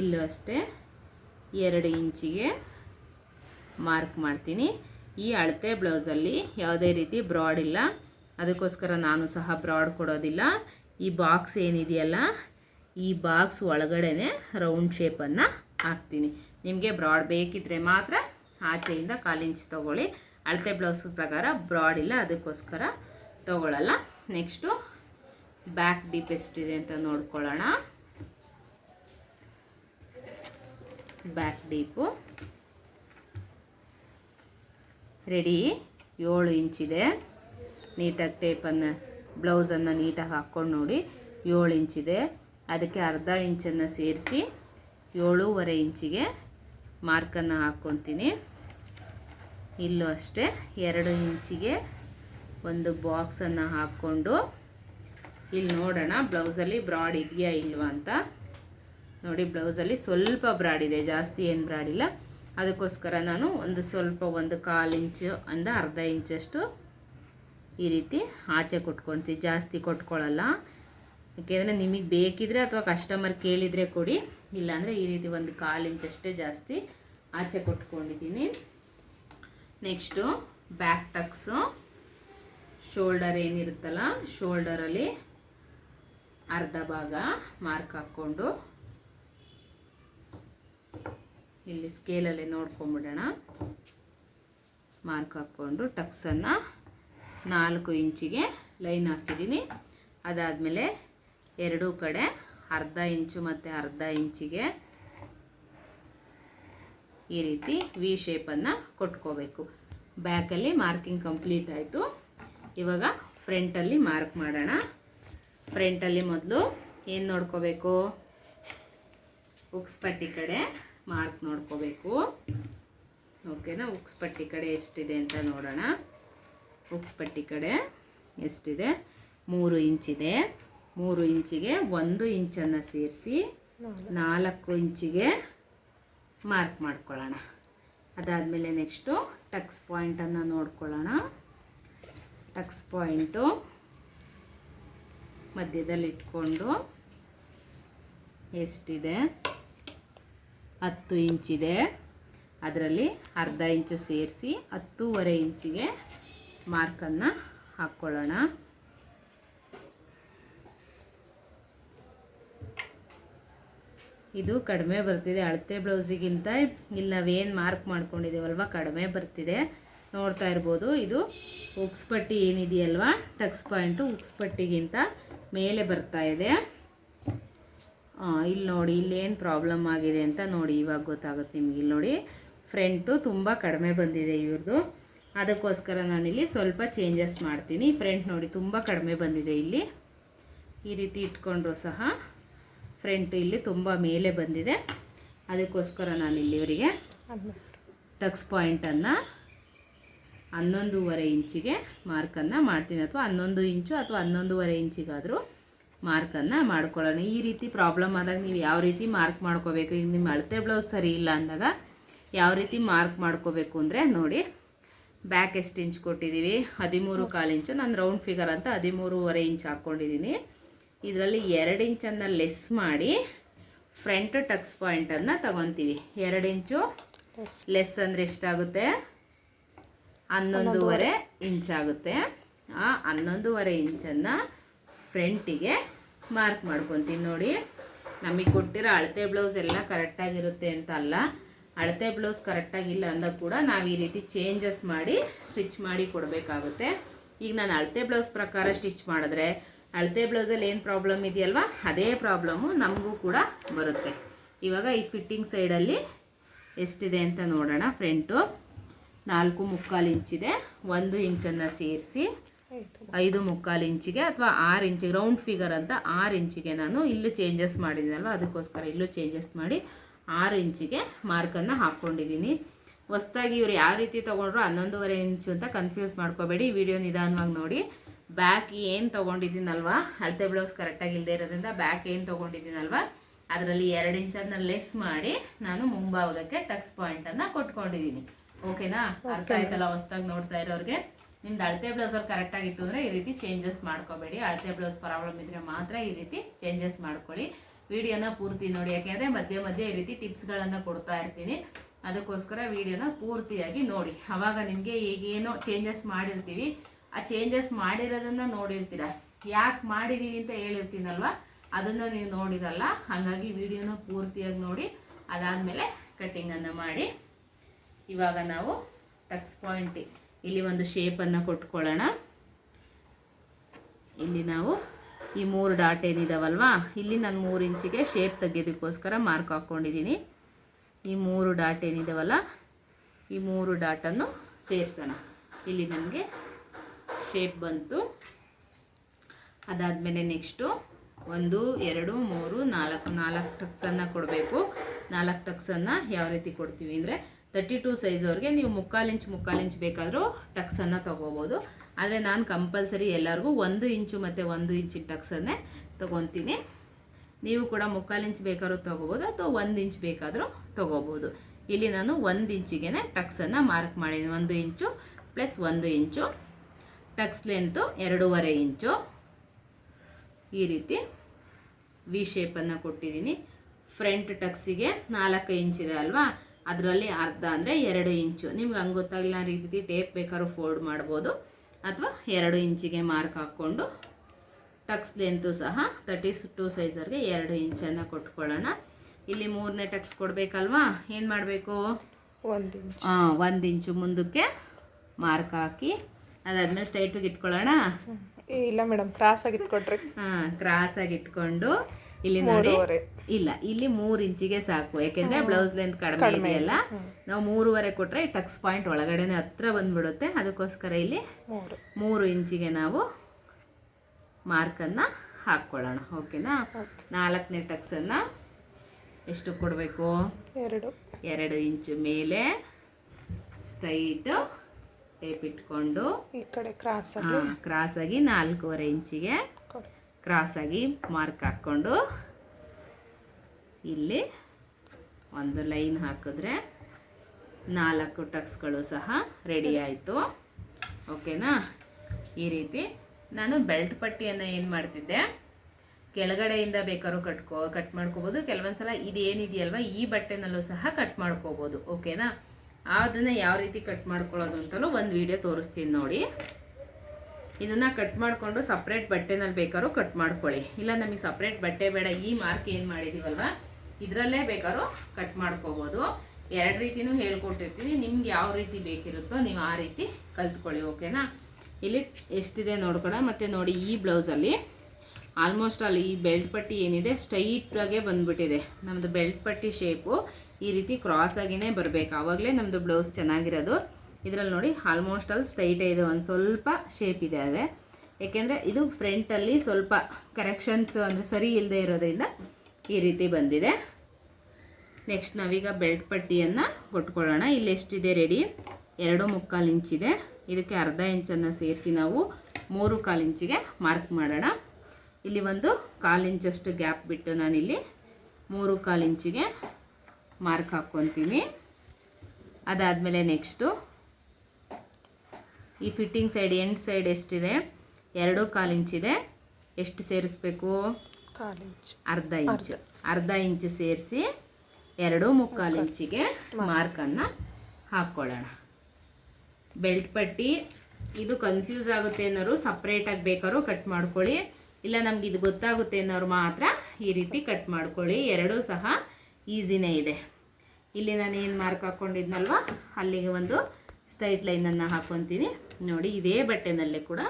ಇಲ್ಲೂ ಅಷ್ಟೇ ಎರಡು ಇಂಚಿಗೆ ಮಾರ್ಕ್ ಮಾಡ್ತೀನಿ. ಈ ಅಳತೆ ಬ್ಲೌಸಲ್ಲಿ ಯಾವುದೇ ರೀತಿ ಬ್ರಾಡ್ ಇಲ್ಲ. ಅದಕ್ಕೋಸ್ಕರ ನಾನು ಸಹ ಬ್ರಾಡ್ ಕೊಡೋದಿಲ್ಲ. ಈ ಬಾಕ್ಸ್ ಏನಿದೆಯಲ್ಲ ಈ ಬಾಕ್ಸ್ ಒಳಗಡೆ ರೌಂಡ್ ಶೇಪನ್ನು ಹಾಕ್ತೀನಿ. ನಿಮಗೆ ಬ್ರಾಡ್ ಬೇಕಿದ್ರೆ ಮಾತ್ರ ಆಚೆಯಿಂದ ಕಾಲು ಇಂಚ್ ತೊಗೊಳ್ಳಿ. ಅಳತೆ ಬ್ಲೌಸ್ ಪ್ರಕಾರ ಬ್ರಾಡ್ ಇಲ್ಲ, ಅದಕ್ಕೋಸ್ಕರ ತೊಗೊಳ್ಳಲ್ಲ ನೆಕ್ಸ್ಟು ಬ್ಯಾಕ್ ಡೀಪ್ ಎಷ್ಟಿದೆ ಅಂತ ನೋಡ್ಕೊಳ್ಳೋಣ. ಬ್ಯಾಕ್ ಡೀಪು ರೆಡಿ ಏಳು ಇಂಚಿದೆ ನೀಟಾಗಿ ಟೇಪನ್ನು ಬ್ಲೌಸನ್ನು ನೀಟಾಗಿ ಹಾಕ್ಕೊಂಡು ನೋಡಿ. ಏಳು ಇಂಚಿದೆ ಅದಕ್ಕೆ ಅರ್ಧ ಇಂಚನ್ನು ಸೇರಿಸಿ ಏಳೂವರೆ ಇಂಚಿಗೆ ಮಾರ್ಕನ್ನು ಹಾಕ್ಕೊತೀನಿ. ಇಲ್ಲೂ ಅಷ್ಟೇ ಎರಡು ಇಂಚಿಗೆ ಒಂದು ಬಾಕ್ಸನ್ನು ಹಾಕ್ಕೊಂಡು ಇಲ್ಲಿ ನೋಡೋಣ ಬ್ಲೌಸಲ್ಲಿ ಬ್ರಾಡ್ ಇದೆಯಾ ಇಲ್ವಾ ಅಂತ. ನೋಡಿ ಬ್ಲೌಸಲ್ಲಿ ಸ್ವಲ್ಪ ಬ್ರಾಡ್ ಇದೆ, ಜಾಸ್ತಿ ಏನು ಬ್ರಾಡ್ ಇಲ್ಲ. ಅದಕ್ಕೋಸ್ಕರ ನಾನು ಒಂದು ಸ್ವಲ್ಪ ಒಂದು ಕಾಲು ಇಂಚು ಅಂದ ಅರ್ಧ ಇಂಚಷ್ಟು ಈ ರೀತಿ ಆಚೆ ಕೊಟ್ಕೊಳ್ತೀವಿ ಜಾಸ್ತಿ ಕೊಟ್ಕೊಳ್ಳಲ್ಲ ಯಾಕೆಂದರೆ ನಿಮಗೆ ಬೇಕಿದ್ರೆ ಅಥವಾ ಕಸ್ಟಮರ್ ಕೇಳಿದರೆ ಕೊಡಿ, ಇಲ್ಲಾಂದರೆ ಈ ರೀತಿ ಒಂದು ಕಾಲು ಇಂಚಷ್ಟೇ ಜಾಸ್ತಿ ಆಚೆ ಕೊಟ್ಕೊಂಡಿದ್ದೀನಿ. ನೆಕ್ಸ್ಟು ಬ್ಯಾಕ್ ಟಕ್ಸು ಶೋಲ್ಡರ್ ಏನಿರುತ್ತಲ್ಲ ಶೋಲ್ಡರಲ್ಲಿ ಅರ್ಧ ಭಾಗ ಮಾರ್ಕ್ ಹಾಕ್ಕೊಂಡು ಇಲ್ಲಿ ಸ್ಕೇಲಲ್ಲಿ ನೋಡ್ಕೊಂಬಿಡೋಣ. ಮಾರ್ಕ್ ಹಾಕ್ಕೊಂಡು ಟಕ್ಸನ್ನು ನಾಲ್ಕು ಇಂಚಿಗೆ ಲೈನ್ ಹಾಕಿದ್ದೀನಿ ಅದಾದಮೇಲೆ ಎರಡೂ ಕಡೆ ಅರ್ಧ ಇಂಚು ಮತ್ತು ಅರ್ಧ ಇಂಚಿಗೆ ಈ ರೀತಿ ವಿ ಶೇಪನ್ನು ಕೊಟ್ಕೋಬೇಕು. ಬ್ಯಾಕಲ್ಲಿ ಮಾರ್ಕಿಂಗ್ ಕಂಪ್ಲೀಟ್ ಆಯಿತು. ಇವಾಗ ಫ್ರಂಟಲ್ಲಿ ಮಾರ್ಕ್ ಮಾಡೋಣ. ಫ್ರಂಟಲ್ಲಿ ಮೊದಲು ಏನು ನೋಡ್ಕೋಬೇಕು? ಉಕ್ಸ್ ಪಟ್ಟಿ ಕಡೆ ಮಾರ್ಕ್ ನೋಡ್ಕೋಬೇಕು. ಓಕೆನಾ ಉಕ್ಸ್ ಪಟ್ಟಿ ಕಡೆ ಎಷ್ಟಿದೆ ಅಂತ ನೋಡೋಣ. ಉಕ್ಸ್ ಪಟ್ಟಿ ಕಡೆ ಎಷ್ಟಿದೆ? ಮೂರು ಇಂಚಿದೆ. ಮೂರು ಇಂಚಿಗೆ ಒಂದು ಇಂಚನ್ನು ಸೇರಿಸಿ ನಾಲ್ಕು ಇಂಚಿಗೆ ಮಾರ್ಕ್ ಮಾಡ್ಕೊಳ್ಳೋಣ. ಅದಾದಮೇಲೆ ನೆಕ್ಸ್ಟು ಟಕ್ಸ್ ಪಾಯಿಂಟನ್ನು ನೋಡ್ಕೊಳ್ಳೋಣ. ಟಕ್ಸ್ ಪಾಯಿಂಟು ಮಧ್ಯದಲ್ಲಿ ಇಟ್ಕೊಂಡು ಎಷ್ಟಿದೆ? ಹತ್ತು ಇಂಚಿದೆ. ಅದರಲ್ಲಿ ಅರ್ಧ ಇಂಚು ಸೇರಿಸಿ ಹತ್ತೂವರೆ ಇಂಚಿಗೆ ಮಾರ್ಕನ್ನು ಹಾಕ್ಕೊಳ್ಳೋಣ. ಇದು ಕಡಿಮೆ ಬರ್ತಿದೆ, ಅಳತೆ ಬ್ಲೌಸಿಗಿಂತ. ಇಲ್ಲಿ ನಾವೇನು ಮಾರ್ಕ್ ಮಾಡ್ಕೊಂಡಿದ್ದೀವಲ್ವ ಕಡಿಮೆ ಬರ್ತಿದೆ. ನೋಡ್ತಾ ಇರ್ಬೋದು, ಇದು ಉಕ್ಸ್ಪಟ್ಟಿ ಪಟ್ಟಿ ಏನಿದೆಯಲ್ವಾ ಟಕ್ಸ್ ಪಾಯಿಂಟು ಉಕ್ಸ್ಪಟ್ಟಿಗಿಂತ ಮೇಲೆ ಬರ್ತಾ ಇದೆ. ಇಲ್ಲಿ ನೋಡಿ ಇಲ್ಲೇನು ಪ್ರಾಬ್ಲಮ್ ಆಗಿದೆ ಅಂತ ನೋಡಿ, ಇವಾಗ ಗೊತ್ತಾಗುತ್ತೆ ನಿಮ್ಗೆ. ಇಲ್ಲಿ ನೋಡಿ ಫ್ರಂಟು ತುಂಬ ಕಡಿಮೆ ಬಂದಿದೆ ಇವ್ರದ್ದು ಅದಕ್ಕೋಸ್ಕರ ನಾನಿಲ್ಲಿ ಸ್ವಲ್ಪ ಚೇಂಜಸ್ ಮಾಡ್ತೀನಿ. ಫ್ರಂಟ್ ನೋಡಿ, ತುಂಬ ಕಡಿಮೆ ಬಂದಿದೆ ಇಲ್ಲಿ. ಈ ರೀತಿ ಇಟ್ಕೊಂಡ್ರು ಸಹ ಫ್ರಂಟ್ ಇಲ್ಲಿ ತುಂಬ ಮೇಲೆ ಬಂದಿದೆ. ಅದಕ್ಕೋಸ್ಕರ ನಾನು ಇಲ್ಲಿ ಇವರಿಗೆ ಟಕ್ಸ್ ಪಾಯಿಂಟನ್ನು ಹನ್ನೊಂದೂವರೆ ಇಂಚಿಗೆ ಮಾರ್ಕನ್ನು ಮಾಡ್ತೀನಿ. ಅಥವಾ ಹನ್ನೊಂದು ಇಂಚು ಅಥವಾ ಹನ್ನೊಂದೂವರೆ ಇಂಚಿಗಾದರೂ ಮಾರ್ಕನ್ನು ಮಾಡ್ಕೊಳ್ಳೋಣ. ಈ ರೀತಿ ಪ್ರಾಬ್ಲಮ್ ಆದಾಗ ನೀವು ಯಾವ ರೀತಿ ಮಾರ್ಕ್ ಮಾಡ್ಕೋಬೇಕು? ಈಗ ನಿಮ್ಮ ಅಳತೆ ಬ್ಲೌಸ್ ಸರಿ ಇಲ್ಲ ಅಂದಾಗ ಯಾವ ರೀತಿ ಮಾರ್ಕ್ ಮಾಡ್ಕೋಬೇಕು ಅಂದರೆ ನೋಡಿ, ಬ್ಯಾಕ್ ಎಷ್ಟು ಇಂಚ್ ಕೊಟ್ಟಿದ್ದೀವಿ? ಹದಿಮೂರು ಕಾಲು ಇಂಚು. ನಾನು ರೌಂಡ್ ಫಿಗರ್ ಅಂತ ಹದಿಮೂರುವರೆ ಇಂಚ್ ಹಾಕ್ಕೊಂಡಿದ್ದೀನಿ. ಇದರಲ್ಲಿ ಎರಡು ಇಂಚನ್ನು ಲೆಸ್ ಮಾಡಿ ಫ್ರಂಟ್ ಟಕ್ಸ್ ಪಾಯಿಂಟನ್ನು ತಗೊತೀವಿ. ಎರಡು ಇಂಚು ಲೆಸ್ ಅಂದರೆ ಎಷ್ಟಾಗುತ್ತೆ? ಹನ್ನೊಂದೂವರೆ ಇಂಚ್ ಆಗುತ್ತೆ. ಆ ಹನ್ನೊಂದೂವರೆ ಇಂಚನ್ನು ಫ್ರಂಟಿಗೆ ಮಾರ್ಕ್ ಮಾಡ್ಕೊತೀನಿ ನೋಡಿ. ನಮಗೆ ಕೊಟ್ಟಿರೋ ಅಳತೆ ಬ್ಲೌಸ್ ಎಲ್ಲ ಕರೆಕ್ಟಾಗಿರುತ್ತೆ ಅಂತ ಅಲ್ಲ. ಅಳತೆ ಬ್ಲೌಸ್ ಕರೆಕ್ಟಾಗಿಲ್ಲ ಅಂದಾಗ ಕೂಡ ನಾವು ಈ ರೀತಿ ಚೇಂಜಸ್ ಮಾಡಿ ಸ್ಟಿಚ್ ಮಾಡಿ ಕೊಡಬೇಕಾಗುತ್ತೆ. ಈಗ ನಾನು ಅಳತೆ ಬ್ಲೌಸ್ ಪ್ರಕಾರ ಸ್ಟಿಚ್ ಮಾಡಿದ್ರೆ ಅಳತೆ ಬ್ಲೌಸಲ್ಲಿ ಏನು ಪ್ರಾಬ್ಲಮ್ ಇದೆಯಲ್ವ? ಅದೇ ಪ್ರಾಬ್ಲಮ್ಮು ನಮಗೂ ಕೂಡ ಬರುತ್ತೆ. ಇವಾಗ ಈ ಫಿಟ್ಟಿಂಗ್ ಸೈಡಲ್ಲಿ ಎಷ್ಟಿದೆ ಅಂತ ನೋಡೋಣ ಫ್ರಂಟು ನಾಲ್ಕು ಮುಕ್ಕಾಲು ಇಂಚಿದೆ ಒಂದು ಇಂಚನ್ನು ಸೇರಿಸಿ ಐದು. ಮುಕ್ಕಾಲು ಇಂಚಿಗೆ ಅಥವಾ ಆರು ಇಂಚಿಗೆ ರೌಂಡ್ ಫಿಗರ್ ಅಂತ ಆರು ಇಂಚಿಗೆ ನಾನು ಇಲ್ಲೂ ಚೇಂಜಸ್ ಮಾಡಿದ್ದೀನಲ್ವ ಅದಕ್ಕೋಸ್ಕರ ಇಲ್ಲೂ ಚೇಂಜಸ್ ಮಾಡಿ ಆರು ಇಂಚಿಗೆ ಮಾರ್ಕನ್ನು ಹಾಕ್ಕೊಂಡಿದ್ದೀನಿ ಹೊಸ್ದಾಗಿ ಇವರು ಯಾವ ರೀತಿ ತೊಗೊಂಡ್ರು ಹನ್ನೊಂದುವರೆ ಇಂಚು ಅಂತ ಕನ್ಫ್ಯೂಸ್ ಮಾಡ್ಕೋಬೇಡಿ. ವಿಡಿಯೋ ನಿಧಾನವಾಗಿ ನೋಡಿ. ಬ್ಯಾಕ್ ಏನು ತೊಗೊಂಡಿದ್ದೀನಲ್ವ? ಅಳತೆ ಬ್ಲೌಸ್ ಕರೆಕ್ಟಾಗಿ ಇಲ್ಲದೆ ಇರೋದ್ರಿಂದ ಬ್ಯಾಕ್ ಏನು ತೊಗೊಂಡಿದ್ದೀನಲ್ವ? ಅದರಲ್ಲಿ ಎರಡು ಇಂಚನ್ನು ಲೆಸ್ ಮಾಡಿ ನಾನು ಮುಂಭಾಗಕ್ಕೆ ಟಕ್ಸ್ ಪಾಯಿಂಟನ್ನು ಕೊಟ್ಕೊಂಡಿದ್ದೀನಿ. ಓಕೆನಾ? ಅರ್ಥ ಆಯ್ತಲ್ಲ ಹೊಸ್ದಾಗಿ ನೋಡ್ತಾ ಇರೋರಿಗೆ? ನಿಮ್ದು ಅಳತೆ ಬ್ಲೌಸಲ್ಲಿ ಕರೆಕ್ಟಾಗಿತ್ತು ಅಂದರೆ ಈ ರೀತಿ ಚೇಂಜಸ್ ಮಾಡ್ಕೋಬೇಡಿ. ಅಳತೆ ಬ್ಲೌಸ್ ಪ್ರಾಬ್ಲಮ್ ಇದ್ದರೆ ಮಾತ್ರ ಈ ರೀತಿ ಚೇಂಜಸ್ ಮಾಡ್ಕೊಳ್ಳಿ. ವಿಡಿಯೋನ ಪೂರ್ತಿ ನೋಡಿ. ಯಾಕೆಂದರೆ ಮಧ್ಯೆ ಮಧ್ಯೆ ಈ ರೀತಿ ಟಿಪ್ಸ್ಗಳನ್ನು ಕೊಡ್ತಾ ಇರ್ತೀನಿ. ಅದಕ್ಕೋಸ್ಕರ ವಿಡಿಯೋನ ಪೂರ್ತಿಯಾಗಿ ನೋಡಿ. ಆವಾಗ ನಿಮಗೆ ಈಗೇನೋ ಚೇಂಜಸ್ ಮಾಡಿರ್ತೀವಿ. ಆ ಚೇಂಜಸ್ ಮಾಡಿರೋದನ್ನ ನೋಡಿರ್ತೀರ. ಯಾಕೆ ಮಾಡಿದೀವಿ ಅಂತ ಹೇಳಿರ್ತೀನಲ್ವ? ಅದನ್ನು ನೀವು ನೋಡಿರಲ್ಲ, ಹಾಗಾಗಿ ವಿಡಿಯೋನ ಪೂರ್ತಿಯಾಗಿ ನೋಡಿ, ಅದಾದಮೇಲೆ ಕಟ್ಟಿಂಗನ್ನು ಮಾಡಿ. ಇವಾಗ ನಾವು ಟಕ್ಸ್ ಪಾಯಿಂಟ್ ಇಲ್ಲಿ ಒಂದು ಶೇಪನ್ನು ಕೊಟ್ಕೊಳ್ಳೋಣ. ಇಲ್ಲಿ ನಾವು ಈ ಮೂರು ಡಾಟ್ ಏನಿದಾವಲ್ವಾ? ಇಲ್ಲಿ ನಾನು ಮೂರು ಇಂಚಿಗೆ ಶೇಪ್ ತೆಗೆಯೋದಕ್ಕೋಸ್ಕರ ಮಾರ್ಕ್ ಹಾಕ್ಕೊಂಡಿದ್ದೀನಿ ಈ ಮೂರು ಡಾಟ್ ಏನಿದಾವಲ್ಲ? ಈ ಮೂರು ಡಾಟನ್ನು ಸೇರಿಸೋಣ. ಇಲ್ಲಿ ನನಗೆ ಶೇಪ್ ಬಂತು. ಅದಾದಮೇಲೆ ನೆಕ್ಸ್ಟು ಒಂದು, ಎರಡು, ಮೂರು, ನಾಲ್ಕು ನಾಲ್ಕು ಟಕ್ಸನ್ನು ಕೊಡಬೇಕು. ನಾಲ್ಕು ಟಕ್ಸನ್ನು ಯಾವ ರೀತಿ ಕೊಡ್ತೀವಿ ಅಂದರೆ ತರ್ಟಿ ಟು ಸೈಜವ್ರಿಗೆ ನೀವು ಮುಕ್ಕಾಲು ಇಂಚ್ ಮುಕ್ಕಾಲು ಇಂಚ್ ಬೇಕಾದರೂ ಟಕ್ಸನ್ನು ತೊಗೋಬೋದು. ಆದರೆ ನಾನು ಕಂಪಲ್ಸರಿ ಎಲ್ಲರಿಗೂ ಒಂದು ಇಂಚು ಮತ್ತು ಒಂದು ಇಂಚಿನ ಟಕ್ಸನ್ನೇ ತೊಗೊತೀನಿ. ನೀವು ಕೂಡ ಮುಕ್ಕಾಲು ಇಂಚ್ ಬೇಕಾದ್ರೂ ತೊಗೋಬೋದು ಅಥವಾ ಒಂದು ಇಂಚ್ ಬೇಕಾದರೂ ತೊಗೋಬೋದು. ಇಲ್ಲಿ ನಾನು ಒಂದು ಇಂಚಿಗೆ ಟಕ್ಸನ್ನು ಮಾರ್ಕ್ ಮಾಡಿದ್ದೀನಿ ಒಂದು ಇಂಚು ಪ್ಲಸ್ ಒಂದು ಇಂಚು. ಟಕ್ಸ್ ಲೆಂತು ಎರಡೂವರೆ ಇಂಚು ಈ ರೀತಿ ವಿ ಶೇಪನ್ನು ಕೊಟ್ಟಿದ್ದೀನಿ ಫ್ರಂಟ್ ಟಕ್ಸಿಗೆ ನಾಲ್ಕು ಇಂಚ್ ಇದೆ ಅಲ್ವಾ? ಅದರಲ್ಲಿ ಅರ್ಧ ಅಂದರೆ ಎರಡು ಇಂಚು ನಿಮ್ಗೆ ಹಂಗೆ ಗೊತ್ತಾಗಿಲ್ಲ ರೀತಿ ಟೇಪ್ ಬೇಕಾದ್ರೂ ಫೋಲ್ಡ್ ಮಾಡ್ಬೋದು. ಅಥವಾ ಎರಡು ಇಂಚಿಗೆ ಮಾರ್ಕ್ ಹಾಕ್ಕೊಂಡು ಟಕ್ಸ್ ಲೆಂತು ಸಹ ತರ್ಟಿ ಟು ಸೈಜರ್ಗೆ ಎರಡು ಇಂಚನ್ನು ಕೊಟ್ಕೊಳ್ಳೋಣ. ಇಲ್ಲಿ ಮೂರನೇ ಟಕ್ಸ್ ಕೊಡಬೇಕಲ್ವಾ? ಏನು ಮಾಡಬೇಕು? ಒಂದು ಹಾಂ ಒಂದು ಇಂಚು ಮುಂದಕ್ಕೆ ಮಾರ್ಕ್ ಹಾಕಿ ಅದಾದ್ಮೇಲೆ ಸ್ಟ್ರೈಟಿಗೆ ಇಟ್ಕೊಳ್ಳೋಣ? ಇಲ್ಲ ಮೇಡಮ್ ಕ್ರಾಸ್ ಆಗಿ ಇಟ್ಕೊಟ್ರಿ. ಹಾಂ ಆಗಿ ಇಟ್ಕೊಂಡು ಇಲ್ಲಿ ನೋಡಿ. ಇಲ್ಲ ಇಲ್ಲಿ ಮೂರು ಇಂಚಿಗೆ ಸಾಕು. ಯಾಕೆಂದ್ರೆ ಬ್ಲೌಸ್ ಲೆಂತ್ ಕಡಿಮೆ ಇದೆಯಲ್ಲ ನಾವು ಮೂರುವರೆ ಕೊಟ್ರೆ ಟಕ್ಸ್ ಪಾಯಿಂಟ್ ಒಳಗಡೆನೆ ಹತ್ರ ಬಂದ್ಬಿಡುತ್ತೆ. ಅದಕ್ಕೋಸ್ಕರ ಇಲ್ಲಿ ಮೂರು. ಮೂರು ಇಂಚಿಗೆ ನಾವು ಮಾರ್ಕನ್ನು ಹಾಕ್ಕೊಳ್ಳೋಣ. ಓಕೆನಾ ನಾಲ್ಕನೇ ಟಕ್ಸನ್ನು ಎಷ್ಟು ಕೊಡಬೇಕು? ಎರಡು. ಎರಡು ಇಂಚು ಮೇಲೆ ಸ್ಟ್ರೈಟು ಟೇಪ್ ಇಟ್ಕೊಂಡು ಈ ಕಡೆ ಕ್ರಾಸ್ ಆಗಿ. ಕ್ರಾಸಾಗಿ ನಾಲ್ಕೂವರೆ ಇಂಚಿಗೆ ಕ್ರಾಸ್ ಕ್ರಾಸಾಗಿ ಮಾರ್ಕ್ ಹಾಕ್ಕೊಂಡು ಇಲ್ಲಿ ಒಂದು ಲೈನ್ ಹಾಕಿದ್ರೆ ನಾಲ್ಕು ಟಕ್ಸ್ಗಳು ಸಹ ರೆಡಿ ಆಯಿತು. ಓಕೆನಾ ಈ ರೀತಿ ನಾನು ಬೆಲ್ಟ್ ಪಟ್ಟಿಯನ್ನು ಏನು ಮಾಡ್ತಿದ್ದೆ? ಕೆಳಗಡೆಯಿಂದ ಬೇಕಾದ್ರೂ ಕಟ್ಕೋ ಕಟ್ ಮಾಡ್ಕೋಬೋದು. ಕೆಲವೊಂದು ಸಲ ಇದೇನಿದೆಯಲ್ವ ಈ ಬಟ್ಟೆನಲ್ಲೂ ಸಹ ಕಟ್ ಮಾಡ್ಕೋಬೋದು. ಓಕೆನಾ ಅದನ್ನು ಯಾವ ರೀತಿ ಕಟ್ ಮಾಡ್ಕೊಳ್ಳೋದು ಅಂತಲೂ ಒಂದು ವಿಡಿಯೋ ತೋರಿಸ್ತೀನಿ ನೋಡಿ. ಇದನ್ನು ಕಟ್ ಮಾಡಿಕೊಂಡು ಸಪ್ರೇಟ್ ಬಟ್ಟೆನಲ್ಲಿ ಬೇಕಾದ್ರೂ ಕಟ್ ಮಾಡ್ಕೊಳ್ಳಿ. ಇಲ್ಲ ನಮಗೆ ಸಪ್ರೇಟ್ ಬಟ್ಟೆ ಬೇಡ, ಈ ಮಾರ್ಕ್ ಏನು ಮಾಡಿದ್ದೀವಲ್ವ ಇದರಲ್ಲೇ ಬೇಕಾದ್ರೂ ಕಟ್ ಮಾಡ್ಕೋಬೋದು. ಎರಡು ರೀತಿನೂ ಹೇಳ್ಕೊಟ್ಟಿರ್ತೀನಿ, ನಿಮ್ಗೆ ಯಾವ ರೀತಿ ಬೇಕಿರುತ್ತೋ ನೀವು ಆ ರೀತಿ ಕಲ್ತ್ಕೊಳ್ಳಿ, ಓಕೆನಾ? ಇಲ್ಲಿ ಎಷ್ಟಿದೆ ನೋಡ್ಕೊಳ ಮತ್ತು ನೋಡಿ ಈ ಬ್ಲೌಸಲ್ಲಿ ಆಲ್ಮೋಸ್ಟ್ ಅಲ್ಲಿ ಈ ಬೆಲ್ಟ್ ಪಟ್ಟಿ ಏನಿದೆ ಸ್ಟ್ರೈಟಾಗೆ ಬಂದ್ಬಿಟ್ಟಿದೆ. ನಮ್ಮದು ಬೆಲ್ಟ್ ಪಟ್ಟಿ ಶೇಪು ಈ ರೀತಿ ಕ್ರಾಸ್ ಆಗಿನೇ ಬರಬೇಕು. ಆವಾಗಲೇ ನಮ್ಮದು ಬ್ಲೌಸ್ ಚೆನ್ನಾಗಿರೋದು. ಇದರಲ್ಲಿ ನೋಡಿ ಆಲ್ಮೋಸ್ಟ್ ಅಲ್ಲಿ ಸ್ಟ್ರೈಟೇ ಇದೆ ಒಂದು ಸ್ವಲ್ಪ ಶೇಪ್ ಇದೆ ಅದೇ. ಏಕೆಂದರೆ ಇದು ಫ್ರಂಟಲ್ಲಿ ಸ್ವಲ್ಪ ಕರೆಕ್ಷನ್ಸ್ ಅಂದರೆ ಸರಿ ಇಲ್ಲದೆ ಇರೋದ್ರಿಂದ ಈ ರೀತಿ ಬಂದಿದೆ. ನೆಕ್ಸ್ಟ್ ನಾವೀಗ ಬೆಲ್ಟ್ ಪಟ್ಟಿಯನ್ನು ಕೊಟ್ಕೊಳ್ಳೋಣ. ಇಲ್ಲಿ ಎಷ್ಟಿದೆ ರೆಡಿ ಎರಡು ಮುಕ್ಕಾಲು ಇಂಚಿದೆ ಇದಕ್ಕೆ ಅರ್ಧ ಇಂಚನ್ನು ಸೇರಿಸಿ ನಾವು ಮೂರು ಕಾಲು ಇಂಚಿಗೆ ಮಾರ್ಕ್ ಮಾಡೋಣ. ಇಲ್ಲಿ ಒಂದು ಕಾಲು ಇಂಚಷ್ಟು ಗ್ಯಾಪ್ ಬಿಟ್ಟು ನಾನಿಲ್ಲಿ ಮೂರು ಕಾಲು ಇಂಚಿಗೆ ಮಾರ್ಕ್ ಹಾಕ್ಕೊತೀನಿ. ಅದಾದಮೇಲೆ ನೆಕ್ಸ್ಟು ಈ ಫಿಟ್ಟಿಂಗ್ ಸೈಡ್ ಎಂಡ್ ಸೈಡ್ ಎಷ್ಟಿದೆ? ಎರಡು ಕಾಲು ಇಂಚಿದೆ ಎಷ್ಟು ಸೇರಿಸ್ಬೇಕು? ಅರ್ಧ ಇಂಚ್. ಅರ್ಧ ಇಂಚ್. ಅರ್ಧ. ಇಂಚು ಸೇರಿಸಿ ಎರಡು ಮುಕ್ಕಾಲು ಇಂಚಿಗೆ ಮಾರ್ಕನ್ನು ಹಾಕ್ಕೊಳ್ಳೋಣ. ಬೆಲ್ಟ್ ಪಟ್ಟಿ ಇದು ಕನ್ಫ್ಯೂಸ್ ಆಗುತ್ತೆ ಅನ್ನೋರು ಸಪ್ರೇಟಾಗಿ ಬೇಕಾದ್ರೂ ಕಟ್ ಮಾಡ್ಕೊಳ್ಳಿ. ಇಲ್ಲ ನಮ್ಗೆ ಇದು ಗೊತ್ತಾಗುತ್ತೆ ಅನ್ನೋರು ಮಾತ್ರ ಈ ರೀತಿ ಕಟ್ ಮಾಡ್ಕೊಳ್ಳಿ. ಎರಡೂ ಸಹ ಈಸಿನೇ ಇದೆ. ಇಲ್ಲಿ ನಾನು ಏನು ಮಾರ್ಕ್ ಹಾಕ್ಕೊಂಡಿದ್ನಲ್ವ ಅಲ್ಲಿಗೆ ಒಂದು ಸ್ಟ್ರೈಟ್ ಲೈನನ್ನು ಹಾಕ್ಕೊತೀನಿ ನೋಡಿ, ಇದೇ ಬಟ್ಟೆನಲ್ಲೇ ಕೂಡ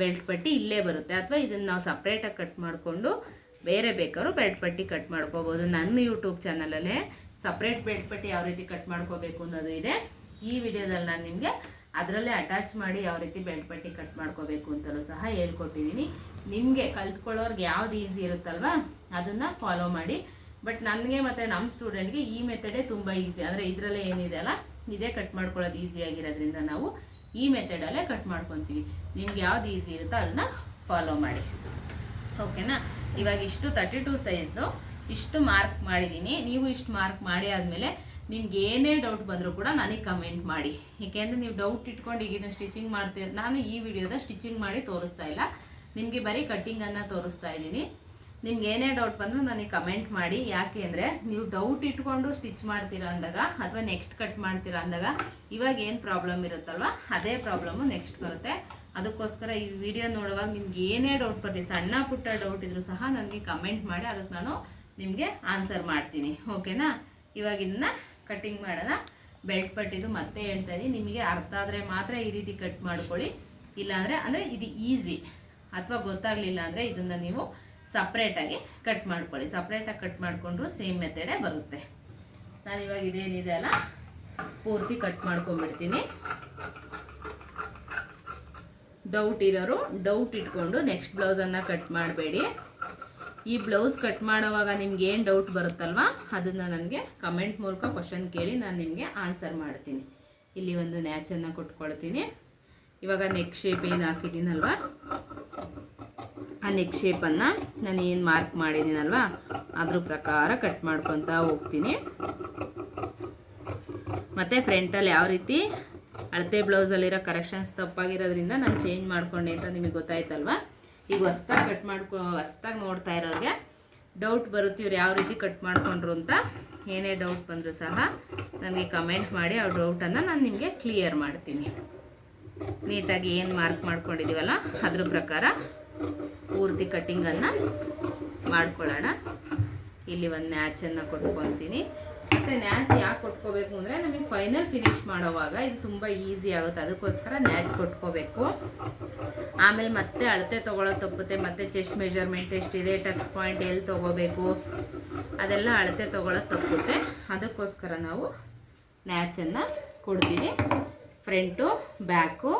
ಬೆಲ್ಟ್ ಪಟ್ಟಿ ಇಲ್ಲೇ ಬರುತ್ತೆ. ಅಥವಾ ಇದನ್ನು ನಾವು ಸಪ್ರೇಟಾಗಿ ಕಟ್ ಮಾಡಿಕೊಂಡು ಬೇರೆ ಬೇಕಾದ್ರೂ ಬೆಲ್ಟ್ ಪಟ್ಟಿ ಕಟ್ ಮಾಡ್ಕೋಬೋದು. ನನ್ನ ಯೂಟ್ಯೂಬ್ ಚಾನಲಲ್ಲೇ ಸಪ್ರೇಟ್ ಬೆಲ್ಟ್ ಪಟ್ಟಿ ಯಾವ ರೀತಿ ಕಟ್ ಮಾಡ್ಕೋಬೇಕು ಅನ್ನೋದು ಇದೆ. ಈ ವಿಡಿಯೋದಲ್ಲಿ ನಾನು ನಿಮಗೆ ಅದರಲ್ಲೇ ಅಟ್ಯಾಚ್ ಮಾಡಿ ಯಾವ ರೀತಿ ಬೆಲ್ಟ್ ಪಟ್ಟಿ ಕಟ್ ಮಾಡ್ಕೋಬೇಕು ಅಂತಲೂ ಸಹ ಹೇಳ್ಕೊಟ್ಟಿದ್ದೀನಿ ನಿಮಗೆ ಕಲ್ತ್ಕೊಳ್ಳೋರ್ಗೆ ಯಾವ್ದು ಈಸಿ ಇರುತ್ತಲ್ವ? ಅದನ್ನು ಫಾಲೋ ಮಾಡಿ. ಬಟ್ ನನಗೆ ಮತ್ತು ನಮ್ಮ ಸ್ಟೂಡೆಂಟ್ಗೆ ಈ ಮೆಥಡೇ ತುಂಬ ಈಸಿ ಅಂದರೆ ಇದರಲ್ಲೇ ಏನಿದೆ ಅಲ್ಲ? ಇದೇ ಕಟ್ ಮಾಡ್ಕೊಳ್ಳೋದು ಈಸಿ ಆಗಿರೋದ್ರಿಂದ ನಾವು ಈ ಮೆಥಡಲ್ಲೇ ಕಟ್ ಮಾಡ್ಕೊತೀವಿ. ನಿಮ್ಗೆ ಯಾವ್ದು ಈಸಿ ಇರುತ್ತೋ ಅದನ್ನ ಫಾಲೋ ಮಾಡಿ. ಓಕೆನಾ ಇವಾಗ ಇಷ್ಟು ತರ್ಟಿ ಟು ಸೈಜ್ದು ಇಷ್ಟು ಮಾರ್ಕ್ ಮಾಡಿದ್ದೀನಿ ನೀವು ಇಷ್ಟು ಮಾರ್ಕ್ ಮಾಡಿ ಆದಮೇಲೆ ನಿಮ್ಗೆ ಏನೇ ಡೌಟ್ ಬಂದರೂ ಕೂಡ ನನಗೆ ಕಮೆಂಟ್ ಮಾಡಿ. ಏಕೆಂದರೆ ನೀವು ಡೌಟ್ ಇಟ್ಕೊಂಡು ಈಗಿನ ಸ್ಟಿಚಿಂಗ್ ಮಾಡ್ತೀರ ನಾನು ಈ ವಿಡಿಯೋದ ಸ್ಟಿಚಿಂಗ್ ಮಾಡಿ ತೋರಿಸ್ತಾ ಇಲ್ಲ. ನಿಮಗೆ ಬರೀ ಕಟ್ಟಿಂಗನ್ನು ತೋರಿಸ್ತಾ ಇದ್ದೀನಿ. ನಿಮ್ಗೆ ಏನೇ ಡೌಟ್ ಬಂದರೂ ನನಗೆ ಕಮೆಂಟ್ ಮಾಡಿ. ಯಾಕೆ ಅಂದರೆ ನೀವು ಡೌಟ್ ಇಟ್ಕೊಂಡು ಸ್ಟಿಚ್ ಮಾಡ್ತೀರಾ ಅಂದಾಗ ಅಥವಾ ನೆಕ್ಸ್ಟ್ ಕಟ್ ಮಾಡ್ತೀರಾ ಅಂದಾಗ ಇವಾಗ ಏನು ಪ್ರಾಬ್ಲಮ್ ಇರುತ್ತಲ್ವ? ಅದೇ ಪ್ರಾಬ್ಲಮ್ಮು ನೆಕ್ಸ್ಟ್ ಬರುತ್ತೆ. ಅದಕ್ಕೋಸ್ಕರ ಈ ವಿಡಿಯೋ ನೋಡುವಾಗ ನಿಮ್ಗೆ ಏನೇ ಡೌಟ್ ಬರಲಿ, ಸಣ್ಣ ಪುಟ್ಟ ಡೌಟ್ ಇದ್ರೂ ಸಹ ನನಗೆ ಕಮೆಂಟ್ ಮಾಡಿ, ಅದಕ್ಕೆ ನಾನು ನಿಮಗೆ ಆನ್ಸರ್ ಮಾಡ್ತೀನಿ. ಓಕೆನಾ ಇವಾಗ ಇದನ್ನ ಕಟ್ಟಿಂಗ್ ಮಾಡೋಣ. ಬೆಲ್ಟ್ ಪಟ್ಟಿದು ಮತ್ತೆ ಹೇಳ್ತಾ ಇದ್ದೀನಿ. ನಿಮಗೆ ಅರ್ಥ ಆದರೆ ಮಾತ್ರ ಈ ರೀತಿ ಕಟ್ ಮಾಡ್ಕೊಳ್ಳಿ. ಇಲ್ಲಾಂದರೆ ಅಂದರೆ ಇದು ಈಸಿ ಅಥವಾ ಗೊತ್ತಾಗಲಿಲ್ಲ ಅಂದರೆ ಇದನ್ನು ನೀವು ಸಪ್ರೇಟಾಗಿ ಕಟ್ ಮಾಡ್ಕೊಳ್ಳಿ. ಸಪ್ರೇಟಾಗಿ ಕಟ್ ಮಾಡಿಕೊಂಡ್ರು ಸೇಮ್ ಮೆಥಡೇ ಬರುತ್ತೆ. ನಾನು ಇವಾಗ ಇದೇನಿದೆ ಅಲ್ಲ? ಪೂರ್ತಿ ಕಟ್ ಮಾಡ್ಕೊಂಡ್ಬಿಡ್ತೀನಿ. ಡೌಟ್ ಇರೋರು ಡೌಟ್ ಇಟ್ಕೊಂಡು ನೆಕ್ಸ್ಟ್ ಬ್ಲೌಸನ್ನು ಕಟ್ ಮಾಡಬೇಡಿ. ಈ ಬ್ಲೌಸ್ ಕಟ್ ಮಾಡೋವಾಗ ನಿಮ್ಗೆ ಏನು ಡೌಟ್ ಬರುತ್ತಲ್ವಾ? ಅದನ್ನು ನನಗೆ ಕಮೆಂಟ್ ಮೂಲಕ ಕ್ವಶನ್ ಕೇಳಿ ನಾನು ನಿಮಗೆ ಆನ್ಸರ್ ಮಾಡ್ತೀನಿ. ಇಲ್ಲಿ ಒಂದು ನ್ಯಾಚನ್ನು ಕೊಟ್ಕೊಳ್ತೀನಿ. ಇವಾಗ ನೆಕ್ ಶೇಪ್ ಏನು ಹಾಕಿದ್ದೀನಲ್ವಾ? ಆ ನೆಕ್ ಶೇಪನ್ನು ನಾನು ಏನು ಮಾರ್ಕ್ ಮಾಡಿದ್ದೀನಲ್ವಾ, ಅದ್ರ ಪ್ರಕಾರ ಕಟ್ ಮಾಡ್ಕೊತಾ ಹೋಗ್ತೀನಿ. ಮತ್ತು ಫ್ರಂಟಲ್ಲಿ ಯಾವ ರೀತಿ ಅಳತೆ ಬ್ಲೌಸಲ್ಲಿರೋ ಕರೆಕ್ಷನ್ಸ್ ತಪ್ಪಾಗಿರೋದ್ರಿಂದ ನಾನು ಚೇಂಜ್ ಮಾಡ್ಕೊಂಡೆ ಅಂತ ನಿಮಗೆ ಗೊತ್ತಾಯ್ತಲ್ವಾ? ಈಗ ಹೊಸ್ದಾಗಿ ಕಟ್ ಮಾಡ್ಕೊ, ಹೊಸ್ದಾಗಿ ನೋಡ್ತಾ ಇರೋರಿಗೆ ಡೌಟ್ ಬರುತ್ತೆ ಇವ್ರು ಯಾವ ರೀತಿ ಕಟ್ ಮಾಡಿಕೊಂಡ್ರು ಅಂತ. ಏನೇ ಡೌಟ್ ಬಂದರೂ ಸಹ ನನಗೆ ಕಮೆಂಟ್ ಮಾಡಿ ಆ ಡೌಟನ್ನು ನಾನು ನಿಮಗೆ ಕ್ಲಿಯರ್ ಮಾಡ್ತೀನಿ. ನೀಟಾಗಿ ಏನು ಮಾರ್ಕ್ ಮಾಡ್ಕೊಂಡಿದ್ದೀವಲ್ಲ ಅದ್ರ ಪ್ರಕಾರ ಪೂರ್ತಿ ಕಟ್ಟಿಂಗನ್ನು ಮಾಡ್ಕೊಳ್ಳೋಣ. ಇಲ್ಲಿ ಒಂದು ನ್ಯಾಚನ್ನು ಕೊಟ್ಕೊತೀನಿ. ಮತ್ತು ನ್ಯಾಚ್ ಯಾಕೆ ಕೊಟ್ಕೋಬೇಕು ಅಂದರೆ ನಮಗೆ ಫೈನಲ್ ಫಿನಿಶ್ ಮಾಡೋವಾಗ ಇದು ತುಂಬ ಈಸಿ ಆಗುತ್ತೆ. ಅದಕ್ಕೋಸ್ಕರ ನ್ಯಾಚ್ ಕೊಟ್ಕೋಬೇಕು. ಆಮೇಲೆ ಮತ್ತೆ ಅಳತೆ ತೊಗೊಳೋದು ತಪ್ಪುತ್ತೆ, ಮತ್ತೆ ಚೆಸ್ಟ್ ಮೆಜರ್ಮೆಂಟ್ ಎಷ್ಟಿದೆ ಟಕ್ಸ್ ಪಾಯಿಂಟ್ ಎಲ್ಲಿ ತೊಗೋಬೇಕು, ಅದೆಲ್ಲ ಅಳತೆ ತೊಗೊಳೋದು ತಪ್ಪುತ್ತೆ. ಅದಕ್ಕೋಸ್ಕರ ನಾವು ನ್ಯಾಚನ್ನು ಕೊಡ್ತೀವಿ. ಫ್ರಂಟು, ಬ್ಯಾಕು,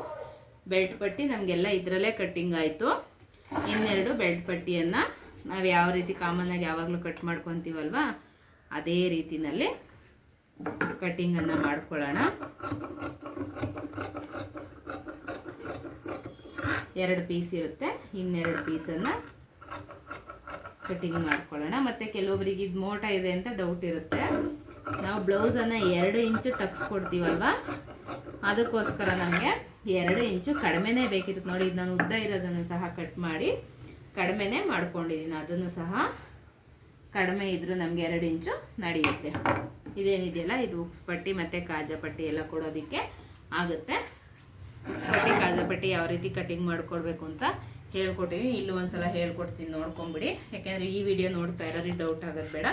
ಬೆಲ್ಟ್ ಪಟ್ಟಿ ನಮಗೆಲ್ಲ ಇದರಲ್ಲೇ ಕಟ್ಟಿಂಗ್ ಆಯಿತು. ಇನ್ನೆರಡು ಬೆಲ್ಟ್ ಪಟ್ಟಿಯನ್ನು ನಾವು ಯಾವ ರೀತಿ ಕಾಮನ್ನಾಗಿ ಯಾವಾಗಲೂ ಕಟ್ ಮಾಡ್ಕೊತೀವಲ್ವ? ಅದೇ ರೀತಿಯಲ್ಲಿ ಕಟ್ಟಿಂಗನ್ನು ಮಾಡ್ಕೊಳ್ಳೋಣ. ಎರಡು ಪೀಸ್ ಇರುತ್ತೆ. ಇನ್ನೆರಡು ಪೀಸನ್ನು ಕಟ್ಟಿಂಗ್ ಮಾಡ್ಕೊಳ್ಳೋಣ. ಮತ್ತು ಕೆಲವೊಬ್ರಿಗೆ ಇದು ಮೋಟ ಇದೆ ಅಂತ ಡೌಟ್ ಇರುತ್ತೆ. ನಾವು ಬ್ಲೌಸನ್ನು ಎರಡು ಇಂಚು ಟಕ್ಸ್ ಕೊಡ್ತೀವಲ್ವ? ಅದಕ್ಕೋಸ್ಕರ ನಮಗೆ ಎರಡು ಇಂಚು ಕಡಿಮೆನೇ ಬೇಕಿತ್ತು ನೋಡಿ ನಾನು ಉದ್ದ ಇರೋದನ್ನು ಸಹ ಕಟ್ ಮಾಡಿ ಕಡಿಮೆನೇ ಮಾಡ್ಕೊಂಡಿದ್ದೀನಿ. ಅದನ್ನು ಸಹ ಕಡಿಮೆ ಇದ್ದರೂ ನಮಗೆ ಎರಡು ಇಂಚು ನಡೆಯುತ್ತೆ. ಇದೇನಿದೆಯಲ್ಲ, ಇದು ಉಕ್ಸ್ ಪಟ್ಟಿ ಮತ್ತು ಕಾಜಾ ಪಟ್ಟಿ ಎಲ್ಲ ಕೊಡೋದಕ್ಕೆ ಆಗುತ್ತೆ. ಉಕ್ಸ್ ಪಟ್ಟಿ, ಕಾಜಾ ಪಟ್ಟಿ ಯಾವ ರೀತಿ ಕಟಿಂಗ್ ಮಾಡಿಕೊಡ್ಬೇಕು ಅಂತ ಹೇಳ್ಕೊಟ್ಟಿದ್ದೀನಿ ಇಲ್ಲೂ ಒಂದ್ಸಲ ಹೇಳ್ಕೊಡ್ತೀನಿ, ನೋಡ್ಕೊಂಬಿಡಿ. ಯಾಕೆಂದರೆ ಈ ವಿಡಿಯೋ ನೋಡ್ತಾ ಇರೋರಿಗೆ ಡೌಟ್ ಆಗೋದು ಬೇಡ.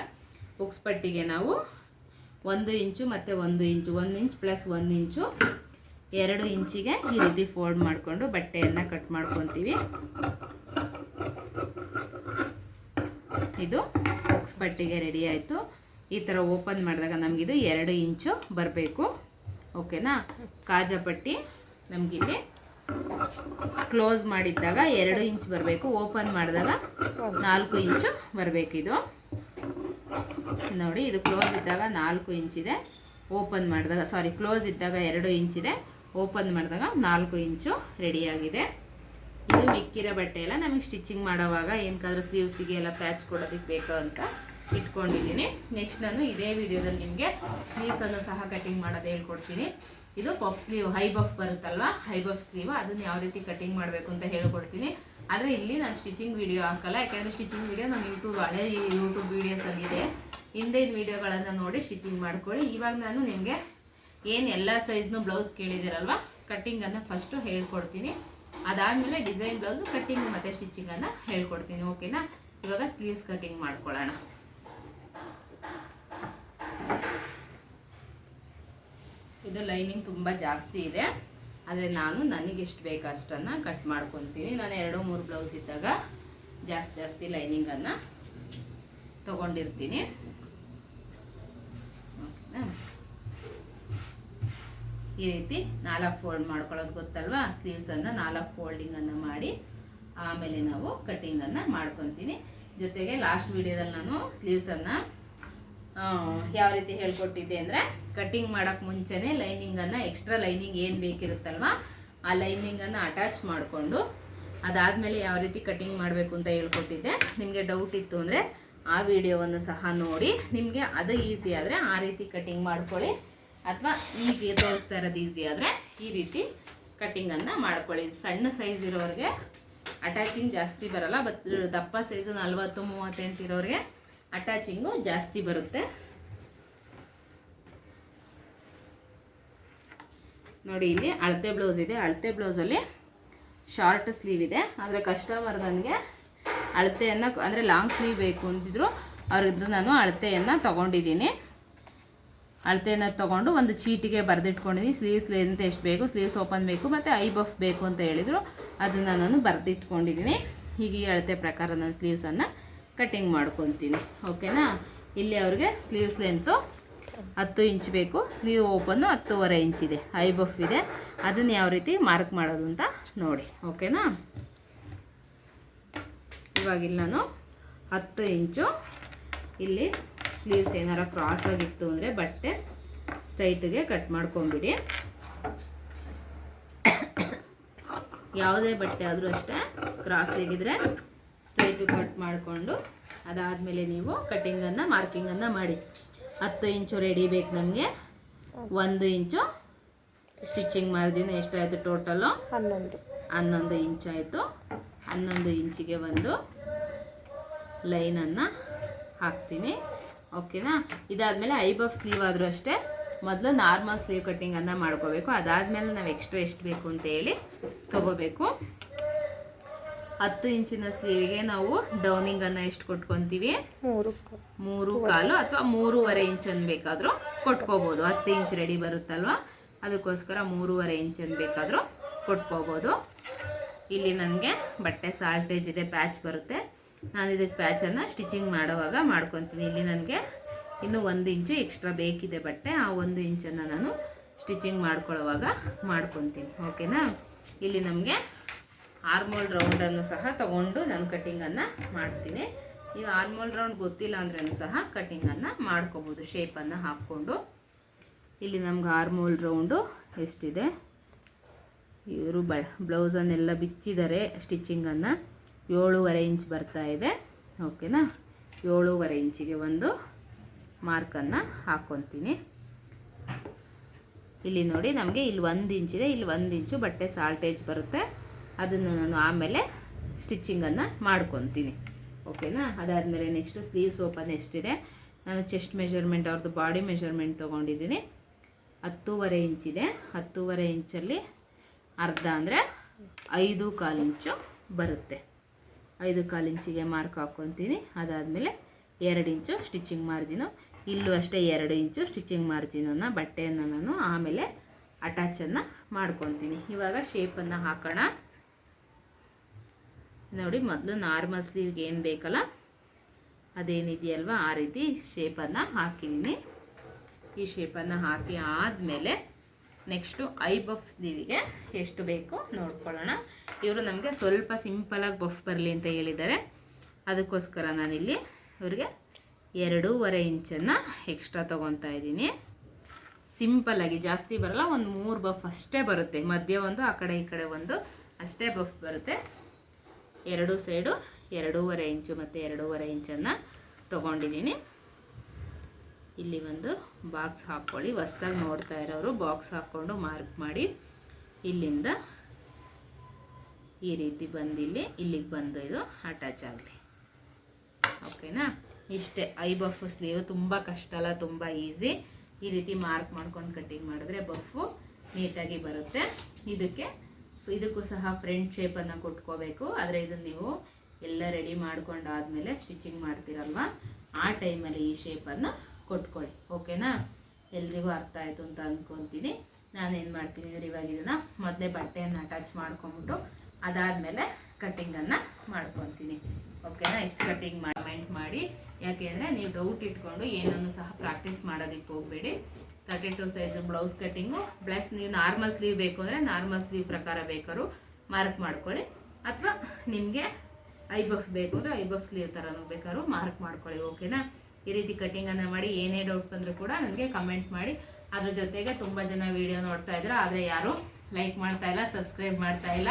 ಉಕ್ಸ್ ಪಟ್ಟಿಗೆ ನಾವು ಒಂದು ಇಂಚು ಮತ್ತು ಒಂದು ಇಂಚು, ಒಂದು ಇಂಚ್ ಪ್ಲಸ್ ಒಂದು ಇಂಚು ಎರಡು ಇಂಚಿಗೆ ಈ ರೀತಿ ಫೋಲ್ಡ್ ಮಾಡಿಕೊಂಡು ಬಟ್ಟೆಯನ್ನು ಕಟ್ ಮಾಡ್ಕೊತೀವಿ. ಇದು ಬಾಕ್ಸ್ ಬಟ್ಟೆಗೆ ರೆಡಿ ಆಯಿತು. ಈ ಥರ ಓಪನ್ ಮಾಡಿದಾಗ ನಮಗಿದು ಎರಡು ಇಂಚು ಬರಬೇಕು. ಓಕೆನಾ ಕಾಜಾ ಪಟ್ಟಿ ನಮಗಿಲ್ಲಿ ಕ್ಲೋಸ್ ಮಾಡಿದ್ದಾಗ ಎರಡು ಇಂಚ್ ಬರಬೇಕು. ಓಪನ್ ಮಾಡಿದಾಗ ನಾಲ್ಕು ಇಂಚು ಬರಬೇಕಿದು. ನೋಡಿ, ಇದು ಕ್ಲೋಸ್ ಇದ್ದಾಗ ನಾಲ್ಕು ಇಂಚಿದೆ. ಓಪನ್ ಮಾಡಿದಾಗ ಸಾರಿ ಕ್ಲೋಸ್ ಇದ್ದಾಗ ಎರಡು ಇಂಚಿದೆ. ಓಪನ್ ಮಾಡಿದಾಗ ನಾಲ್ಕು ಇಂಚು ರೆಡಿಯಾಗಿದೆ ಇದು ಮಿಕ್ಕಿರೋ ಬಟ್ಟೆ ಎಲ್ಲ ನಮಗೆ ಸ್ಟಿಚಿಂಗ್ ಮಾಡೋವಾಗ ಏನಕ್ಕಾದ್ರೂ ಸ್ಲೀವ್ಸಿಗೆ ಎಲ್ಲ ಪ್ಯಾಚ್ ಕೊಡೋದಕ್ಕೆ ಬೇಕು ಅಂತ ಇಟ್ಕೊಂಡಿದ್ದೀನಿ. ನೆಕ್ಸ್ಟ್ ನಾನು ಇದೇ ವಿಡಿಯೋದಲ್ಲಿ ನಿಮಗೆ ಸ್ಲೀವ್ಸನ್ನು ಸಹ ಕಟಿಂಗ್ ಮಾಡೋದು ಹೇಳ್ಕೊಡ್ತೀನಿ. ಇದು ಪಫ್ ಸ್ಲೀವ್ ಹೈ ಬಫ್ ಬರುತ್ತಲ್ವಾ? ಹೈ ಬಫ್ ಸ್ಲೀವ್ ಅದನ್ನು ಯಾವ ರೀತಿ ಕಟಿಂಗ್ ಮಾಡಬೇಕು ಅಂತ ಹೇಳ್ಕೊಡ್ತೀನಿ. ಆದರೆ ಇಲ್ಲಿ ನಾನು ಸ್ಟಿಚಿಂಗ್ ವಿಡಿಯೋ ಹಾಕಲ್ಲ, ಯಾಕೆಂದರೆ ಸ್ಟಿಚಿಂಗ್ ವಿಡಿಯೋ ನಾನು ಯೂಟ್ಯೂಬ್ ಹಳೆ ಯೂಟ್ಯೂಬ್ ವೀಡಿಯೋಸಲ್ಲಿದೆ ಹಿಂದಿನ ವೀಡಿಯೋಗಳನ್ನು ನೋಡಿ ಸ್ಟಿಚಿಂಗ್ ಮಾಡ್ಕೊಳ್ಳಿ. ಇವಾಗ ನಾನು ನಿಮಗೆ ಏನು ಎಲ್ಲ ಸೈಜ್ನು ಬ್ಲೌಸ್ ಕೇಳಿದ್ದೀರಲ್ವ? ಕಟ್ಟಿಂಗನ್ನು ಫಸ್ಟು ಹೇಳ್ಕೊಡ್ತೀನಿ. ಅದಾದಮೇಲೆ ಡಿಸೈನ್ ಬ್ಲೌಸು ಕಟ್ಟಿಂಗ್ ಮತ್ತು ಸ್ಟಿಚಿಂಗನ್ನು ಹೇಳ್ಕೊಡ್ತೀನಿ ಓಕೆನಾ ಇವಾಗ ಸ್ಲೀವ್ಸ್ ಕಟ್ಟಿಂಗ್ ಮಾಡ್ಕೊಳ್ಳೋಣ. ಇದು ಲೈನಿಂಗ್ ತುಂಬ ಜಾಸ್ತಿ ಇದೆ. ಆದರೆ ನಾನು ನನಗೆ ಎಷ್ಟು ಬೇಕು ಅಷ್ಟನ್ನು ಕಟ್ ಮಾಡ್ಕೊತೀನಿ. ನಾನು ಎರಡು, ಮೂರು ಬ್ಲೌಸ್ ಇದ್ದಾಗ ಜಾಸ್ತಿ ಜಾಸ್ತಿ ಲೈನಿಂಗನ್ನು ತಗೊಂಡಿರ್ತೀನಿ. ಓಕೆನಾ ಈ ರೀತಿ ನಾಲ್ಕು ಫೋಲ್ಡ್ ಮಾಡ್ಕೊಳ್ಳೋದು ಗೊತ್ತಲ್ವಾ? ಸ್ಲೀವ್ಸನ್ನು ನಾಲ್ಕು ಫೋಲ್ಡಿಂಗನ್ನು ಮಾಡಿ, ಆಮೇಲೆ ನಾವು ಕಟ್ಟಿಂಗನ್ನು ಮಾಡ್ಕೊತೀನಿ. ಜೊತೆಗೆ ಲಾಸ್ಟ್ ವಿಡಿಯೋದಲ್ಲಿ ನಾನು ಸ್ಲೀವ್ಸನ್ನು ಯಾವ ರೀತಿ ಹೇಳ್ಕೊಟ್ಟಿದ್ದೆ ಅಂದರೆ ಕಟ್ಟಿಂಗ್ ಮಾಡೋಕ್ಕೆ ಮುಂಚೆನೇ ಲೈನಿಂಗನ್ನು ಎಕ್ಸ್ಟ್ರಾ ಲೈನಿಂಗ್ ಏನು ಬೇಕಿರುತ್ತಲ್ವ, ಆ ಲೈನಿಂಗನ್ನು ಅಟ್ಯಾಚ್ ಮಾಡಿಕೊಂಡು, ಅದಾದಮೇಲೆ ಯಾವ ರೀತಿ ಕಟ್ಟಿಂಗ್ ಮಾಡಬೇಕು ಅಂತ ಹೇಳ್ಕೊಟ್ಟಿದ್ದೆ. ನಿಮಗೆ ಡೌಟ್ ಇತ್ತು ಅಂದರೆ, ಆ ವಿಡಿಯೋವನ್ನು ಸಹ ನೋಡಿ. ನಿಮಗೆ ಅದು ಈಸಿ ಆದರೆ ಆ ರೀತಿ ಕಟ್ಟಿಂಗ್ ಮಾಡ್ಕೊಳ್ಳಿ. ಅಥವಾ ಈಗ ತೋರಿಸ್ತಾ ಇರೋದು ಈಸಿ ಆದರೆ ಈ ರೀತಿ ಕಟ್ಟಿಂಗನ್ನು ಮಾಡ್ಕೊಳ್ಳಿ. ಸಣ್ಣ ಸೈಜ್ ಇರೋರಿಗೆ ಅಟ್ಯಾಚಿಂಗ್ ಜಾಸ್ತಿ ಬರಲ್ಲ ಬಟ್ ದಪ್ಪ ಸೈಜು ನಲ್ವತ್ತು, ಮೂವತ್ತೆಂಟು ಇರೋರಿಗೆ ಅಟ್ಯಾಚಿಂಗು ಜಾಸ್ತಿ ಬರುತ್ತೆ. ನೋಡಿ, ಇಲ್ಲಿ ಅಳತೆ ಬ್ಲೌಸ್ ಇದೆ. ಅಳತೆ ಬ್ಲೌಸಲ್ಲಿ ಶಾರ್ಟ್ ಸ್ಲೀವ್ ಇದೆ. ಆದರೆ ಕಸ್ಟಮರ್ ನನಗೆ ಅಳತೆಯನ್ನು, ಅಂದರೆ ಲಾಂಗ್ ಸ್ಲೀವ್ ಬೇಕು ಅಂತಿದ್ರು ಅವ್ರದ್ದು ನಾನು ಅಳತೆಯನ್ನು ತೊಗೊಂಡಿದ್ದೀನಿ. ಅಳತೆಯನ್ನು ತೊಗೊಂಡು ಒಂದು ಚೀಟಿಗೆ ಬರೆದಿಟ್ಕೊಂಡಿದ್ದೀನಿ ಸ್ಲೀವ್ಸ್ ಲೆಂತ್ ಎಷ್ಟು ಬೇಕು ಸ್ಲೀವ್ಸ್ ಓಪನ್ ಬೇಕು ಮತ್ತು ಐ ಬಫ್ ಬೇಕು ಅಂತ ಹೇಳಿದರು. ಅದನ್ನು ನಾನು ಬರೆದಿಟ್ಕೊಂಡಿದ್ದೀನಿ ಹೀಗೆ ಈ ಅಳತೆ ಪ್ರಕಾರ ನಾನು ಸ್ಲೀವ್ಸನ್ನು ಕಟ್ಟಿಂಗ್ ಮಾಡ್ಕೊತೀನಿ. ಓಕೆನಾ ಇಲ್ಲಿ ಅವ್ರಿಗೆ ಸ್ಲೀವ್ಸ್ ಲೆಂತು ಹತ್ತು ಇಂಚ್ ಬೇಕು. ಸ್ಲೀವ್ ಓಪನ್ನು ಹತ್ತುವರೆ ಇಂಚ್ ಇದೆ. ಐ ಬಫ್ ಇದೆ. ಅದನ್ನು ಯಾವ ರೀತಿ ಮಾರ್ಕ್ ಮಾಡೋದು ಅಂತ ನೋಡಿ. ಓಕೆನಾ ಇವಾಗಿಲ್ಲ ನಾನು ಹತ್ತು ಇಂಚು ಇಲ್ಲಿ ಸ್ಲೀವ್ಸ್ ಏನಾರ ಕ್ರಾಸ್ ಆಗಿತ್ತು ಅಂದರೆ ಬಟ್ಟೆ ಸ್ಟ್ರೈಟ್ಗೆ ಕಟ್ ಮಾಡ್ಕೊಂಬಿಡಿ. ಯಾವುದೇ ಬಟ್ಟೆ ಆದರೂ ಅಷ್ಟೇ ಕ್ರಾಸ್ ಆಗಿದ್ರೆ ಸ್ಟ್ರೈಟು ಕಟ್ ಮಾಡಿಕೊಂಡು ಅದಾದಮೇಲೆ ನೀವು ಕಟ್ಟಿಂಗನ್ನು ಮಾರ್ಕಿಂಗನ್ನು ಮಾಡಿ. ಹತ್ತು ಇಂಚು ರೆಡಿ ಬೇಕು ನಮಗೆ. ಒಂದು ಇಂಚು ಸ್ಟಿಚಿಂಗ್ ಮಾರ್ಜಿನ್ ಎಷ್ಟಾಯಿತು ಟೋಟಲು ಹನ್ನೊಂದು. ಹನ್ನೊಂದು ಇಂಚ್ ಆಯಿತು. ಹನ್ನೊಂದು ಇಂಚಿಗೆ ಒಂದು ಲೈನನ್ನು ಹಾಕ್ತೀನಿ. ಓಕೆನಾ? ಇದಾದಮೇಲೆ ಐ ಬಫ್ ಸ್ಲೀವ್ ಆದರೂ ಅಷ್ಟೇ ಮೊದಲು ನಾರ್ಮಲ್ ಸ್ಲೀವ್ ಕಟ್ಟಿಂಗನ್ನು ಮಾಡ್ಕೋಬೇಕು. ಅದಾದಮೇಲೆ ನಾವು ಎಕ್ಸ್ಟ್ರಾ ಎಷ್ಟು ಬೇಕು ಅಂತ ಹೇಳಿ ತಗೋಬೇಕು. ಹತ್ತು ಇಂಚಿನ ಸ್ಲೀವಿಗೆ ನಾವು ಡೌನಿಂಗನ್ನು ಎಷ್ಟು ಕೊಟ್ಕೊತೀವಿ? ಮೂರು ಮೂರು ಕಾಲು ಅಥವಾ ಮೂರುವರೆ ಇಂಚನ್ನು ಬೇಕಾದರೂ ಕೊಟ್ಕೋಬೋದು. ಹತ್ತು ಇಂಚ್ ರೆಡಿ ಬರುತ್ತಲ್ವ? ಅದಕ್ಕೋಸ್ಕರ ಮೂರುವರೆ ಇಂಚನ್ನು ಬೇಕಾದರೂ ಕೊಟ್ಕೋಬೋದು. ಇಲ್ಲಿ ನನಗೆ ಬಟ್ಟೆ ಸಾಲ್ಟೇಜ್ ಇದೆ ಪ್ಯಾಚ್ ಬರುತ್ತೆ. ನಾನು ಇದಕ್ಕೆ ಪ್ಯಾಚನ್ನು ಸ್ಟಿಚಿಂಗ್ ಮಾಡುವಾಗ ಮಾಡ್ಕೊತೀನಿ. ಇಲ್ಲಿ ನನಗೆ ಇನ್ನೂ ಒಂದು ಇಂಚು ಎಕ್ಸ್ಟ್ರಾ ಬೇಕಿದೆ ಬಟ್ಟೆ. ಆ ಒಂದು ಇಂಚನ್ನು ನಾನು ಸ್ಟಿಚಿಂಗ್ ಮಾಡ್ಕೊಳ್ಳೋವಾಗ ಮಾಡ್ಕೊತೀನಿ. ಓಕೆನಾ? ಇಲ್ಲಿ ನಮಗೆ ಆರ್ಮೋಲ್ ರೌಂಡನ್ನು ಸಹ ತಗೊಂಡು ನಾನು ಕಟ್ಟಿಂಗನ್ನು ಮಾಡ್ತೀನಿ. ನೀವು ಆರ್ಮೋಲ್ ರೌಂಡ್ ಗೊತ್ತಿಲ್ಲ ಅಂದ್ರೂ ಸಹ ಕಟ್ಟಿಂಗನ್ನು ಮಾಡ್ಕೋಬೋದು. ಶೇಪನ್ನು ಹಾಕ್ಕೊಂಡು. ಇಲ್ಲಿ ನಮ್ಗೆ ಆರ್ಮೋಲ್ ರೌಂಡು ಎಷ್ಟಿದೆ? ಇವರು ಬ ಬ್ಲೌಸನ್ನೆಲ್ಲ ಬಿಚ್ಚಿದ್ದಾರೆ ಸ್ಟಿಚಿಂಗನ್ನು. ಏಳೂವರೆ ಇಂಚ್ ಬರ್ತಾ ಇದೆ. ಓಕೆನಾ? ಏಳೂವರೆ ಇಂಚಿಗೆ ಒಂದು ಮಾರ್ಕನ್ನು ಹಾಕ್ಕೊತೀನಿ ಇಲ್ಲಿ ನೋಡಿ ನಮಗೆ ಇಲ್ಲಿ ಒಂದು ಇಂಚಿದೆ ಇಲ್ಲಿ ಒಂದು ಇಂಚು ಬಟ್ಟೆ ಸಾಲ್ಟೇಜ್ ಬರುತ್ತೆ. ಅದನ್ನು ನಾನು ಆಮೇಲೆ ಸ್ಟಿಚ್ಚಿಂಗನ್ನು ಮಾಡ್ಕೊತೀನಿ. ಓಕೆನಾ? ಅದಾದಮೇಲೆ ನೆಕ್ಸ್ಟು ಸ್ಲೀವ್ಸ್ ಓಪನ್ ಎಷ್ಟಿದೆ? ನಾನು ಚೆಸ್ಟ್ ಮೆಷರ್ಮೆಂಟ್ ಅವ್ರದ್ದು ಬಾಡಿ ಮೆಷರ್ಮೆಂಟ್ ತೊಗೊಂಡಿದ್ದೀನಿ. ಹತ್ತೂವರೆ ಇಂಚಿದೆ ಹತ್ತೂವರೆ ಇಂಚಲ್ಲಿ ಅರ್ಧ ಅಂದರೆ ಐದು ಕಾಲು ಇಂಚು ಬರುತ್ತೆ. ಐದು ಕಾಲು ಇಂಚಿಗೆ ಮಾರ್ಕ್ ಹಾಕ್ಕೊತೀನಿ. ಅದಾದಮೇಲೆ ಎರಡು ಇಂಚು ಸ್ಟಿಚಿಂಗ್ ಮಾರ್ಜಿನು. ಇಲ್ಲೂ ಅಷ್ಟೇ ಎರಡು ಇಂಚು ಸ್ಟಿಚಿಂಗ್ ಮಾರ್ಜಿನನ್ನು, ಬಟ್ಟೆಯನ್ನು ನಾನು ಆಮೇಲೆ ಅಟ್ಯಾಚನ್ನು ಮಾಡ್ಕೊತೀನಿ. ಇವಾಗ ಶೇಪನ್ನು ಹಾಕೋಣ. ನೋಡಿ, ಮೊದಲು ನಾರ್ಮಲ್ ಸ್ಲೀವ್ಗೆ ಏನು ಬೇಕಲ್ಲ, ಅದೇನಿದೆಯಲ್ವ, ಆ ರೀತಿ ಶೇಪನ್ನು ಹಾಕಿದ್ದೀನಿ. ಈ ಶೇಪನ್ನು ಹಾಕಿ ಆದಮೇಲೆ ನೆಕ್ಸ್ಟು ಐ ಬಫ್ ದಿವಿಗೆ ಎಷ್ಟು ಬೇಕು ನೋಡ್ಕೊಳ್ಳೋಣ. ಇವರು ನಮಗೆ ಸ್ವಲ್ಪ ಸಿಂಪಲಾಗಿ ಬಫ್ ಬರಲಿ ಅಂತ ಹೇಳಿದ್ದಾರೆ. ಅದಕ್ಕೋಸ್ಕರ ನಾನಿಲ್ಲಿ ಇವ್ರಿಗೆ ಎರಡೂವರೆ ಇಂಚನ್ನು ಎಕ್ಸ್ಟ್ರಾ ತೊಗೊತಾ ಇದ್ದೀನಿ. ಸಿಂಪಲಾಗಿ ಜಾಸ್ತಿ ಬರಲ್ಲ, ಒಂದು ಮೂರು ಬಫ್ ಅಷ್ಟೇ ಬರುತ್ತೆ. ಮಧ್ಯ ಒಂದು, ಆ ಕಡೆ ಈ ಕಡೆ ಒಂದು, ಅಷ್ಟೇ ಬಫ್ ಬರುತ್ತೆ. ಎರಡು ಸೈಡು ಎರಡೂವರೆ ಇಂಚು ಮತ್ತು ಎರಡೂವರೆ ಇಂಚನ್ನು ತೊಗೊಂಡಿದ್ದೀನಿ. ಇಲ್ಲಿ ಒಂದು ಬಾಕ್ಸ್ ಹಾಕ್ಕೊಳ್ಳಿ ಹೊಸ್ದಾಗಿ ನೋಡ್ತಾ ಇರೋರು ಬಾಕ್ಸ್ ಹಾಕ್ಕೊಂಡು ಮಾರ್ಕ್ ಮಾಡಿ. ಇಲ್ಲಿಂದ ಈ ರೀತಿ ಬಂದಿಲ್ಲಿ ಇಲ್ಲಿ ಇಲ್ಲಿಗೆ ಬಂದು ಇದು ಅಟ್ಯಾಚ್ ಆಗಲಿ. ಓಕೆನಾ? ಇಷ್ಟೇ. ಐ ಬಫ್ ಸ್ಲೀವ್ ತುಂಬ ಕಷ್ಟ ಅಲ್ಲ, ತುಂಬ ಈಸಿ. ಈ ರೀತಿ ಮಾರ್ಕ್ ಮಾಡ್ಕೊಂಡು ಕಟ್ಟಿಂಗ್ ಮಾಡಿದ್ರೆ ಬಫು ನೀಟಾಗಿ ಬರುತ್ತೆ. ಇದಕ್ಕೆ, ಇದಕ್ಕೂ ಸಹ ಫ್ರಂಟ್ ಶೇಪನ್ನು ಕೊಟ್ಕೋಬೇಕು. ಆದರೆ ಇದನ್ನು ನೀವು ಎಲ್ಲ ರೆಡಿ ಮಾಡ್ಕೊಂಡಾದ್ಮೇಲೆ ಸ್ಟಿಚಿಂಗ್ ಮಾಡ್ತೀರಲ್ವ? ಆ ಟೈಮಲ್ಲಿ ಈ ಶೇಪನ್ನು ಕೊಟ್ಕೊಳ್ಳಿ, ಓಕೆನಾ? ಎಲ್ರಿಗೂ ಅರ್ಥ ಆಯಿತು ಅಂತ ಅಂದ್ಕೊತೀನಿ ನಾನೇನು ಮಾಡ್ತೀನಿ ಅಂದರೆ ಇವಾಗ ಇದನ್ನು ಮೊದಲೇ ಬಟ್ಟೆಯನ್ನು ಅಟ್ಯಾಚ್ ಮಾಡ್ಕೊಂಬಿಟ್ಟು ಅದಾದಮೇಲೆ ಕಟ್ಟಿಂಗನ್ನು ಮಾಡ್ಕೊತೀನಿ. ಓಕೆನಾ? ಇಷ್ಟು ಕಟ್ಟಿಂಗ್ ಕಮೆಂಟ್ ಮಾಡಿ. ಯಾಕೆಂದರೆ ನೀವು ಡೌಟ್ ಇಟ್ಕೊಂಡು ಏನನ್ನು ಸಹ ಪ್ರಾಕ್ಟೀಸ್ ಮಾಡೋದಕ್ಕೆ ಹೋಗಬೇಡಿ. Thirty two size blouse cutting plus ನೀವು ನಾರ್ಮಲ್ ಸ್ಲೀವ್ ಬೇಕು ಅಂದರೆ ನಾರ್ಮಲ್ ಸ್ಲೀವ್ ಪ್ರಕಾರ ಬೇಕಾದ್ರೂ ಮಾರ್ಕ್ ಮಾಡ್ಕೊಳ್ಳಿ. ಅಥವಾ ನಿಮಗೆ ಐ ಬಫ್ ಬೇಕು ಅಂದರೆ ಐ ಬಫ್ ಸ್ಲೀವ್ ಥರನೂ ಬೇಕಾದ್ರೂ ಮಾರ್ಕ್ ಮಾಡ್ಕೊಳ್ಳಿ, ಓಕೆನಾ? ಈ ರೀತಿ ಕಟ್ಟಿಂಗನ್ನು ಮಾಡಿ ಏನೇ ಡೌಟ್ ಬಂದರೂ ಕೂಡ ನನಗೆ ಕಮೆಂಟ್ ಮಾಡಿ. ಅದ್ರ ಜೊತೆಗೆ ತುಂಬ ಜನ ವಿಡಿಯೋ ನೋಡ್ತಾ ಇದ್ರು ಆದರೆ ಯಾರು ಲೈಕ್ ಮಾಡ್ತಾ ಇಲ್ಲ ಸಬ್ಸ್ಕ್ರೈಬ್ ಮಾಡ್ತಾ ಇಲ್ಲ.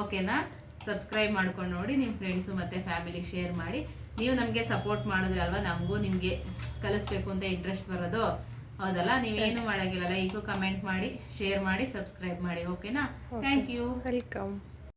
ಓಕೆನಾ ಸಬ್ಸ್ಕ್ರೈಬ್ ಮಾಡ್ಕೊಂಡು ನೋಡಿ ನಿಮ್ಮ ಫ್ರೆಂಡ್ಸು ಮತ್ತು ಫ್ಯಾಮಿಲಿಗೆ ಶೇರ್ ಮಾಡಿ. ನೀವು ನಮಗೆ ಸಪೋರ್ಟ್ ಮಾಡಿದ್ರೆ ಅಲ್ವಾ? ನಮಗೂ ನಿಮಗೆ ಕಲಿಸ್ಬೇಕು ಅಂತ ಇಂಟ್ರೆಸ್ಟ್ ಬರೋದು. ಹೌದಲ್ಲ? ನೀವೇನು ಮಾಡೋಂಗಿಲ್ಲಲ್ಲ? ಈಗೂ ಕಮೆಂಟ್ ಮಾಡಿ ಶೇರ್ ಮಾಡಿ ಸಬ್ಸ್ಕ್ರೈಬ್ ಮಾಡಿ. ಓಕೆನಾ ಥ್ಯಾಂಕ್ ಯು ವೆಲ್ಕಮ್